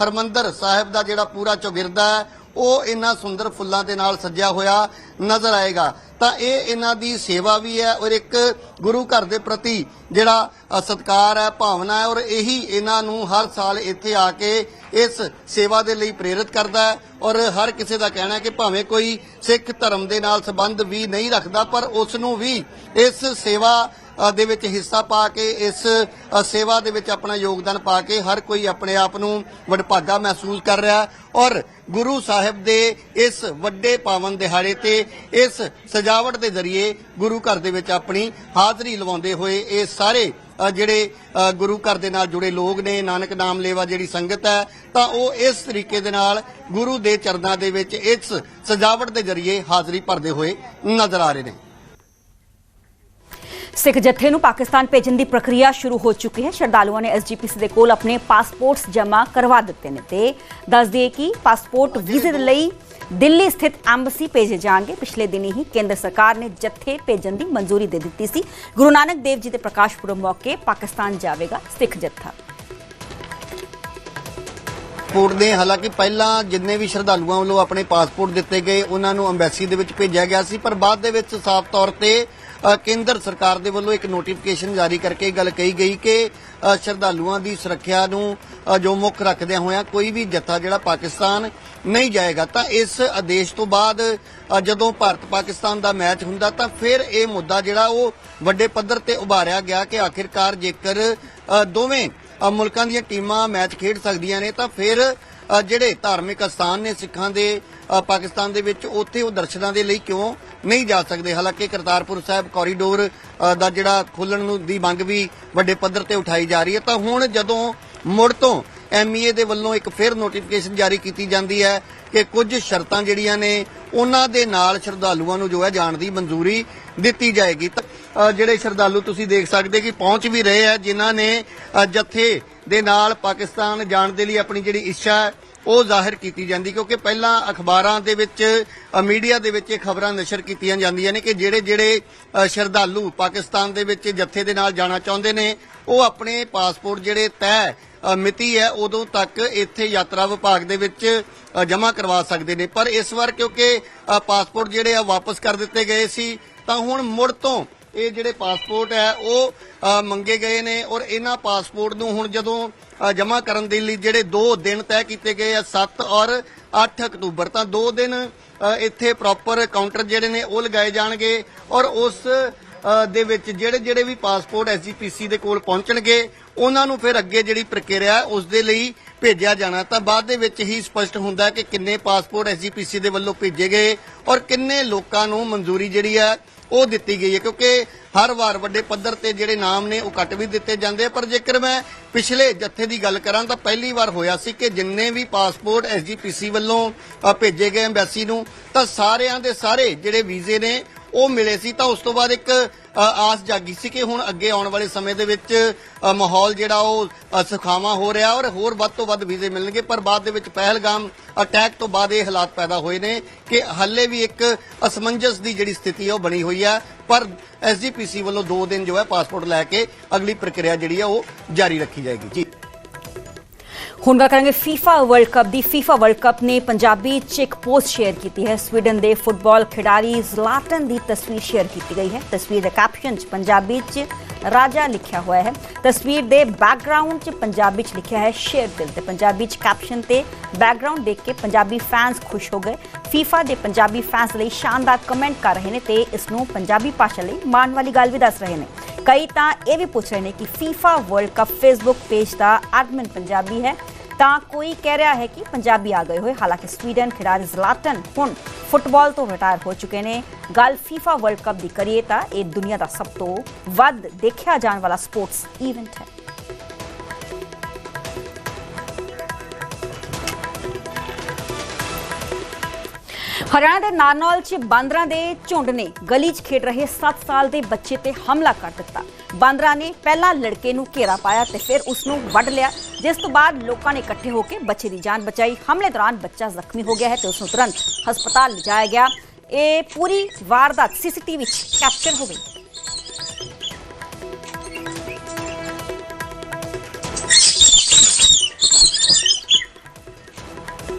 ਹਰਮੰਦਰ ਸਾਹਿਬ ਦਾ ਜਿਹੜਾ ਪੂਰਾ ਚੌਗਿਰਦਾ ਹੈ ਉਹ ਇਹਨਾਂ ਸੁੰਦਰ ਫੁੱਲਾਂ ਦੇ ਨਾਲ ਸਜਿਆ ਹੋਇਆ ਨਜ਼ਰ ਆਏਗਾ। ਤਾਂ ਇਹ ਇਹਨਾਂ ਦੀ ਸੇਵਾ ਵੀ ਹੈ ਔਰ ਇੱਕ ਗੁਰੂ ਘਰ ਦੇ ਪ੍ਰਤੀ ਜਿਹੜਾ ਅ, ਸਤਿਕਾਰ ਹੈ ਭਾਵਨਾ ਹੈ ਔਰ ਇਹੀ ਇਹਨਾਂ ਨੂੰ ਹਰ ਸਾਲ ਇੱਥੇ ਆ ਕੇ ਇਸ ਸੇਵਾ ਦੇ ਲਈ ਪ੍ਰੇਰਿਤ ਕਰਦਾ ਹੈ ਔਰ ਹਰ ਕਿਸੇ ਦਾ ਕਹਿਣਾ ਹੈ ਕਿ ਭਾਵੇਂ ਕੋਈ ਸਿੱਖ ਧਰਮ ਦੇ ਨਾਲ ਸੰਬੰਧ ਵੀ ਨਹੀਂ ਰੱਖਦਾ ਪਰ ਉਸ ਨੂੰ ਵੀ ਇਸ ਸੇਵਾ ਦੇ ਵਿੱਚ ਹਿੱਸਾ ਪਾ ਕੇ ਇਸ ਸੇਵਾ ਦੇ ਵਿੱਚ ਆਪਣਾ ਯੋਗਦਾਨ ਪਾ ਕੇ ਹਰ ਕੋਈ ਆਪਣੇ ਆਪ ਨੂੰ ਵਡਭਾਗਾ ਮਹਿਸੂਸ ਕਰ ਰਿਹਾ ਔਰ ਗੁਰੂ ਸਾਹਿਬ ਦੇ ਇਸ ਵੱਡੇ ਪਾਵਨ ਦਿਹਾੜੇ ਤੇ ਇਸ ਸਜਾਵਟ ਦੇ ਜ਼ਰੀਏ ਗੁਰੂ ਘਰ ਦੇ ਵਿੱਚ ਆਪਣੀ ਹਾਜ਼ਰੀ ਲਵਾਉਂਦੇ ਹੋਏ ਇਹ ਸਾਰੇ ਜਿਹੜੇ ਗੁਰੂ ਘਰ ਦੇ ਨਾਲ ਜੁੜੇ ਲੋਕ ਨੇ, ਨਾਨਕ ਨਾਮ ਲੇਵਾ ਜਿਹੜੀ ਸੰਗਤ ਹੈ, ਤਾਂ ਉਹ ਇਸ ਤਰੀਕੇ ਦੇ ਨਾਲ ਗੁਰੂ ਦੇ ਚਰਨਾਂ ਦੇ ਵਿੱਚ ਇਸ ਸਜਾਵਟ ਦੇ ਜ਼ਰੀਏ ਹਾਜ਼ਰੀ ਭਰਦੇ ਹੋਏ ਨਜ਼ਰ ਆ ਰਹੇ ਨੇ। ਸਿੱਖ ਜਥੇ ਨੂੰ ਪਾਕਿਸਤਾਨ ਭੇਜਣ ਦੀ ਪ੍ਰਕਿਰਿਆ ਸ਼ੁਰੂ ਹੋ ਚੁੱਕੀ ਹੈ। ਸ਼ਰਧਾਲੂਆਂ ਨੇ ਐਸਜੀਪੀਸੀ ਦੇ ਕੋਲ ਆਪਣੇ ਪਾਸਪੋਰਟਸ ਜਮ੍ਹਾਂ ਕਰਵਾ ਦਿੱਤੇ ਨੇ ਤੇ ਦੱਸ ਦਈਏ ਕਿ ਪਾਸਪੋਰਟ ਵੀਜ਼ੇ ਦੇ ਲਈ ਦਿੱਲੀ ਸਥਿਤ ਐਮਬਸੀ ਭੇਜੇ ਜਾਣਗੇ। ਪਿਛਲੇ ਦਿਨੀ ਹੀ ਕੇਂਦਰ ਸਰਕਾਰ ਨੇ ਜਥੇ ਭੇਜਣ ਦੀ ਮਨਜ਼ੂਰੀ ਦੇ ਦਿੱਤੀ ਸੀ। ਗੁਰੂ ਨਾਨਕ ਦੇਵ ਜੀ ਦੇ ਪ੍ਰਕਾਸ਼ ਪੁਰਬ ਮੌਕੇ ਪਾਕਿਸਤਾਨ ਜਾਵੇਗਾ ਸਿੱਖ ਜਥਾ। ਪਾਸਪੋਰਟ ਨੇ ਹਾਲਾਂਕਿ ਪਹਿਲਾਂ ਜਿੰਨੇ ਵੀ ਸ਼ਰਧਾਲੂਆਂ ਵੱਲੋਂ ਆਪਣੇ ਪਾਸਪੋਰਟ ਦਿੱਤੇ ਗਏ ਉਹਨਾਂ ਨੂੰ ਅੰਬੈਸੀ ਦੇ ਵਿੱਚ ਭੇਜਿਆ ਗਿਆ ਸੀ ਪਰ ਬਾਅਦ ਦੇ ਵਿੱਚ ਸਾਫ਼ ਤੌਰ ਤੇ ਕੇਂਦਰ ਸਰਕਾਰ ਦੇ ਵੱਲੋਂ ਇੱਕ ਨੋਟੀਫਿਕੇਸ਼ਨ ਜਾਰੀ ਕਰਕੇ ਇਹ ਗੱਲ ਕਹੀ ਗਈ ਕਿ ਸ਼ਰਧਾਲੂਆਂ ਦੀ ਸੁਰੱਖਿਆ ਨੂੰ ਜੋ ਮੁੱਖ ਰੱਖਦਿਆਂ ਹੋਇਆਂ ਕੋਈ ਵੀ ਜੱਥਾ ਜਿਹੜਾ ਪਾਕਿਸਤਾਨ ਨਹੀਂ ਜਾਏਗਾ, ਤਾਂ ਇਸ ਆਦੇਸ਼ ਤੋਂ ਬਾਅਦ ਜਦੋਂ ਭਾਰਤ ਪਾਕਿਸਤਾਨ ਦਾ ਮੈਚ ਹੁੰਦਾ, ਤਾਂ ਫਿਰ ਇਹ ਮੁੱਦਾ ਜਿਹੜਾ ਉਹ ਵੱਡੇ ਪੱਧਰ ਤੇ ਉਭਾਰਿਆ ਗਿਆ ਕਿ ਆਖਿਰਕਾਰ ਜੇਕਰ ਦੋਵੇਂ ਮੁਲਕਾਂ ਦੀਆਂ ਟੀਮਾਂ ਮੈਚ ਖੇਡ ਸਕਦੀਆਂ ਨੇ, ਤਾਂ ਫਿਰ ਜਿਹੜੇ ਧਾਰਮਿਕ ਸਥਾਨ ਨੇ ਸਿੱਖਾਂ ਦੇ ਪਾਕਿਸਤਾਨ ਦੇ ਵਿੱਚ ਉੱਥੇ ਉਹ ਦਰਸ਼ਨਾਂ ਦੇ ਲਈ ਕਿਉਂ ਨਹੀਂ ਜਾ ਸਕਦੇ? ਹਾਲਾਂਕਿ ਕਰਤਾਰਪੁਰ ਸਾਹਿਬ ਕੋਰੀਡੋਰ ਦਾ ਜਿਹੜਾ ਖੋਲਣ ਨੂੰ ਦੀ ਮੰਗ ਵੀ ਵੱਡੇ ਪੱਧਰ ਤੇ ਉਠਾਈ ਜਾ ਰਹੀ ਹੈ। ਤਾਂ ਹੁਣ ਜਦੋਂ ਮੁੜ ਤੋਂ ਐਮਈਏ ਦੇ ਵੱਲੋਂ ਇੱਕ ਫਿਰ ਨੋਟੀਫਿਕੇਸ਼ਨ ਜਾਰੀ ਕੀਤੀ ਜਾਂਦੀ ਹੈ ਕਿ ਕੁਝ ਸ਼ਰਤਾਂ ਜਿਹੜੀਆਂ ਨੇ, ਉਹਨਾਂ ਦੇ ਨਾਲ ਸ਼ਰਧਾਲੂਆਂ ਨੂੰ ਜੋ ਹੈ ਜਾਣ ਦੀ ਮਨਜ਼ੂਰੀ ਦਿੱਤੀ ਜਾਏਗੀ। ਤਾਂ ਜਿਹੜੇ ਸ਼ਰਧਾਲੂ ਤੁਸੀਂ ਦੇਖ ਸਕਦੇ ਕਿ ਪਹੁੰਚ ਵੀ ਰਹੇ ਆ ਜਿਨ੍ਹਾਂ ਨੇ ਜਥੇ ਦੇ ਨਾਲ ਪਾਕਿਸਤਾਨ ਜਾਣ ਦੇ ਲਈ ਆਪਣੀ ਜਿਹੜੀ ਇੱਛਾ ਉਹ ਜ਼ਾਹਿਰ ਕੀਤੀ ਜਾਂਦੀ ਕਿਉਂਕਿ ਪਹਿਲਾਂ ਅਖਬਾਰਾਂ ਦੇ ਵਿੱਚ ਮੀਡੀਆ ਦੇ ਵਿੱਚ ਇਹ ਖਬਰਾਂ ਨਸ਼ਰ ਕੀਤੀਆਂ ਜਾਂਦੀਆਂ ਨੇ ਕਿ ਜਿਹੜੇ ਜਿਹੜੇ ਸ਼ਰਧਾਲੂ ਪਾਕਿਸਤਾਨ ਦੇ ਵਿੱਚ ਜੱਥੇ ਦੇ ਨਾਲ ਜਾਣਾ ਚਾਹੁੰਦੇ ਨੇ, ਉਹ ਆਪਣੇ ਪਾਸਪੋਰਟ ਜਿਹੜੇ ਤੈਅ ਮਿਤੀ ਹੈ, ਉਦੋਂ ਤੱਕ ਇੱਥੇ ਯਾਤਰਾ ਵਿਭਾਗ ਦੇ ਵਿੱਚ ਜਮ੍ਹਾਂ ਕਰਵਾ ਸਕਦੇ ਨੇ। ਪਰ ਇਸ ਵਾਰ ਕਿਉਂਕਿ ਪਾਸਪੋਰਟ ਜਿਹੜੇ ਆ ਵਾਪਸ ਕਰ ਦਿੱਤੇ ਗਏ ਸੀ, ਤਾਂ ਹੁਣ ਮੁੜ ਤੋਂ ਇਹ ਜਿਹੜੇ ਪਾਸਪੋਰਟ ਹੈ ਉਹ ਮੰਗੇ ਗਏ ਨੇ ਔਰ ਇਹਨਾਂ ਪਾਸਪੋਰਟ ਨੂੰ ਹੁਣ ਜਦੋਂ ਜਮ੍ਹਾਂ ਕਰਨ ਦੇ ਲਈ ਜਿਹੜੇ 2 ਦਿਨ ਤੈਅ ਕੀਤੇ ਗਏ ਆ 7 ਔਰ 8 ਅਕਤੂਬਰ ਤਾਂ 2 ਦਿਨ ਇੱਥੇ ਪ੍ਰੋਪਰ ਕਾਊਂਟਰ ਜਿਹੜੇ ਨੇ ਉਹ ਲਗਾਏ ਜਾਣਗੇ ਔਰ ਉਸ ਦੇ ਵਿੱਚ ਜਿਹੜੇ ਜਿਹੜੇ ਵੀ ਪਾਸਪੋਰਟ ਐਸਜੀਪੀਸੀ ਦੇ ਕੋਲ ਪਹੁੰਚਣਗੇ ਉਹਨਾਂ ਨੂੰ ਫਿਰ ਅੱਗੇ ਜਿਹੜੀ ਪ੍ਰਕਿਰਿਆ ਹੈ, ਉਸ ਦੇ ਲਈ ਭੇਜਿਆ ਜਾਣਾ। ਤਾਂ ਬਾਅਦ ਦੇ ਵਿੱਚ ਹੀ ਸਪਸ਼ਟ ਹੁੰਦਾ ਕਿ ਕਿੰਨੇ ਪਾਸਪੋਰਟ ਐਸਜੀਪੀਸੀ ਦੇ ਵੱਲੋਂ ਭੇਜੇ ਗਏ ਔਰ ਕਿੰਨੇ ਲੋਕਾਂ ਨੂੰ ਮਨਜ਼ੂਰੀ ਜਿਹੜੀ ਹੈ ਉਹ ਦਿੱਤੀ ਗਈ ਹੈ, ਕਿਉਂਕਿ ਹਰ ਵਾਰ ਵੱਡੇ ਪੱਧਰ ਤੇ ਜਿਹੜੇ ਨਾਮ ਨੇ, ਉਹ ਕੱਟ ਵੀ ਦਿੱਤੇ ਜਾਂਦੇ ਪਰ ਜੇਕਰ ਮੈਂ ਪਿਛਲੇ ਜੱਥੇ ਦੀ ਗੱਲ ਕਰਾਂ, ਤਾਂ ਪਹਿਲੀ ਵਾਰ ਹੋਇਆ ਸੀ ਕਿ ਜਿੰਨੇ ਵੀ ਪਾਸਪੋਰਟ ਐਸਜੀਪੀਸੀ ਵੱਲੋਂ ਭੇਜੇ ਗਏ ਐਮਬੈਸੀ ਨੂੰ, ਤਾਂ ਸਾਰਿਆਂ ਦੇ ਸਾਰੇ ਜਿਹੜੇ ਵੀਜ਼ੇ ਨੇ ਉਹ ਮਿਲੇ ਸੀ ਤਾਂ ਉਸ ਤੋਂ ਬਾਅਦ ਇੱਕ ਆਸ ਜਾਗੀ ਸੀ ਕਿ ਹੁਣ ਅੱਗੇ ਆਉਣ ਵਾਲੇ ਸਮੇਂ ਦੇ ਵਿੱਚ ਮਾਹੌਲ ਜਿਹੜਾ ਉਹ ਅ, ਸੁਖਾਵਾਂ ਹੋ ਰਿਹਾ ਔਰ ਹੋਰ ਵੱਧ ਤੋਂ ਵੱਧ ਵੀਜ਼ੇ ਮਿਲਣਗੇ ਪਰ ਬਾਅਦ ਦੇ ਵਿੱਚ ਪਹਿਲਗਾਮ ਅਟੈਕ ਤੋਂ ਬਾਅਦ ਇਹ ਹਾਲਾਤ ਪੈਦਾ ਹੋਏ ਨੇ ਕਿ ਹੱਲੇ ਵੀ ਇੱਕ ਅਸਮੰਜਸ ਦੀ ਜਿਹੜੀ ਸਥਿਤੀ ਹੈ ਉਹ ਬਣੀ ਹੋਈ ਹੈ ਪਰ ਐਸਜੀਪੀਸੀ ਵੱਲੋਂ 2 ਦਿਨ ਜੋ ਹੈ ਪਾਸਪੋਰਟ ਲੈ ਕੇ ਅਗਲੀ ਪ੍ਰਕਿਰਿਆ ਜਿਹੜੀ ਹੈ ਉਹ ਜਾਰੀ ਰੱਖੀ ਜਾਏਗੀ। ਜੀ। ਹੁਣ ਗੱਲ ਕਰਾਂਗੇ ਫੀਫਾ ਵਰਲਡ ਕੱਪ ਦੀ। ਫੀਫਾ ਵਰਲਡ ਕੱਪ ਨੇ ਪੰਜਾਬੀ ਚ ਇੱਕ ਪੋਸਟ ਸ਼ੇਅਰ ਕੀਤੀ ਹੈ। ਸਵੀਡਨ ਦੇ ਫੁੱਟਬਾਲ ਖਿਡਾਰੀ ਜ਼ਲਾਟਨ ਦੀ ਤਸਵੀਰ ਸ਼ੇਅਰ ਕੀਤੀ ਗਈ ਹੈ। ਤਸਵੀਰ ਦੇ ਕੈਪਸ਼ਨ ਚ ਪੰਜਾਬੀ ਚ ਰਾਜਾ ਲਿਖਿਆ ਹੋਇਆ ਹੈ। ਤਸਵੀਰ ਦੇ ਬੈਕਗ੍ਰਾਉਂਡ ਚ ਪੰਜਾਬੀ ਚ ਲਿਖਿਆ ਹੈ ਸ਼ੇਅਰ ਦਿਲ ਤੇ। ਪੰਜਾਬੀ ਚ ਕੈਪਸ਼ਨ ਤੇ ਬੈਕਗ੍ਰਾਉਂਡ ਦੇਖ ਕੇ ਪੰਜਾਬੀ ਫੈਨਸ ਖੁਸ਼ ਹੋ ਗਏ। ਫੀਫਾ ਦੇ ਪੰਜਾਬੀ ਫੈਨਸ ਲਈ ਸ਼ਾਨਦਾਰ ਕਮੈਂਟ ਕਰ ਰਹੇ ਨੇ ਤੇ ਇਸ ਨੂੰ ਪੰਜਾਬੀ ਭਾਸ਼ਾ ਲਈ ਮਾਣ ਵਾਲੀ ਗੱਲ ਵੀ ਦੱਸ ਰਹੇ ਨੇ। ਕਈ ਤਾਂ ਇਹ ਵੀ ਪੁੱਛ ਰਹੇ ਨੇ ਕਿ FIFA World Cup Facebook page ਦਾ ਐਡਮਿਨ ਪੰਜਾਬੀ ਹੈ। ਤਾਂ ਕੋਈ ਕਹਿ ਰਿਹਾ ਹੈ ਕਿ ਪੰਜਾਬੀ ਆ ਗਏ ਹੋਏ। ਹਾਲਾਂਕਿ ਸਵੀਡਨ ਖਿਡਾਰੀ ਜ਼ਲਾਟਨ ਹੁਣ ਫੁੱਟਬਾਲ ਤੋਂ ਰਿਟਾਇਰ ਹੋ ਚੁੱਕੇ ਨੇ। ਗੱਲ ਫੀਫਾ ਵਰਲਡ ਕੱਪ ਦੀ ਕਰੀਏ ਤਾਂ ਇਹ ਦੁਨੀਆ ਦਾ ਸਭ ਤੋਂ ਵੱਧ ਦੇਖਿਆ ਜਾਣ ਵਾਲਾ ਸਪੋਰਟਸ ਇਵੈਂਟ ਹੈ। ਹਰਿਆਣਾ ਦੇ ਨਾਰਨੌਲ 'ਚ ਬਾਂਦਰਾਂ ਦੇ ਝੁੰਡ ਨੇ ਗਲੀ 'ਚ ਖੇਡ ਰਹੇ 7 ਸਾਲ ਦੇ ਬੱਚੇ ਤੇ ਹਮਲਾ ਕਰ ਦਿੱਤਾ। ਬਾਂਦਰਾਂ ਨੇ ਪਹਿਲਾਂ ਲੜਕੇ ਨੂੰ ਘੇਰਾ ਪਾਇਆ ਤੇ ਫਿਰ ਉਸ ਨੂੰ ਵੱਢ ਲਿਆ, ਜਿਸ ਤੋਂ ਬਾਅਦ ਲੋਕਾਂ ਨੇ ਇਕੱਠੇ ਹੋ ਕੇ ਬੱਚੇ ਦੀ ਜਾਨ ਬਚਾਈ। ਹਮਲੇ ਦੌਰਾਨ ਬੱਚਾ ਜ਼ਖਮੀ ਹੋ ਗਿਆ ਹੈ ਤੇ ਉਸ ਨੂੰ ਤੁਰੰਤ ਹਸਪਤਾਲ ਲਿਜਾਇਆ ਗਿਆ। ਇਹ ਪੂਰੀ ਵਾਰਦਾਤ ਸੀਸੀਟੀਵੀ 'ਚ ਕੈਪਚਰ ਹੋ ਗਈ।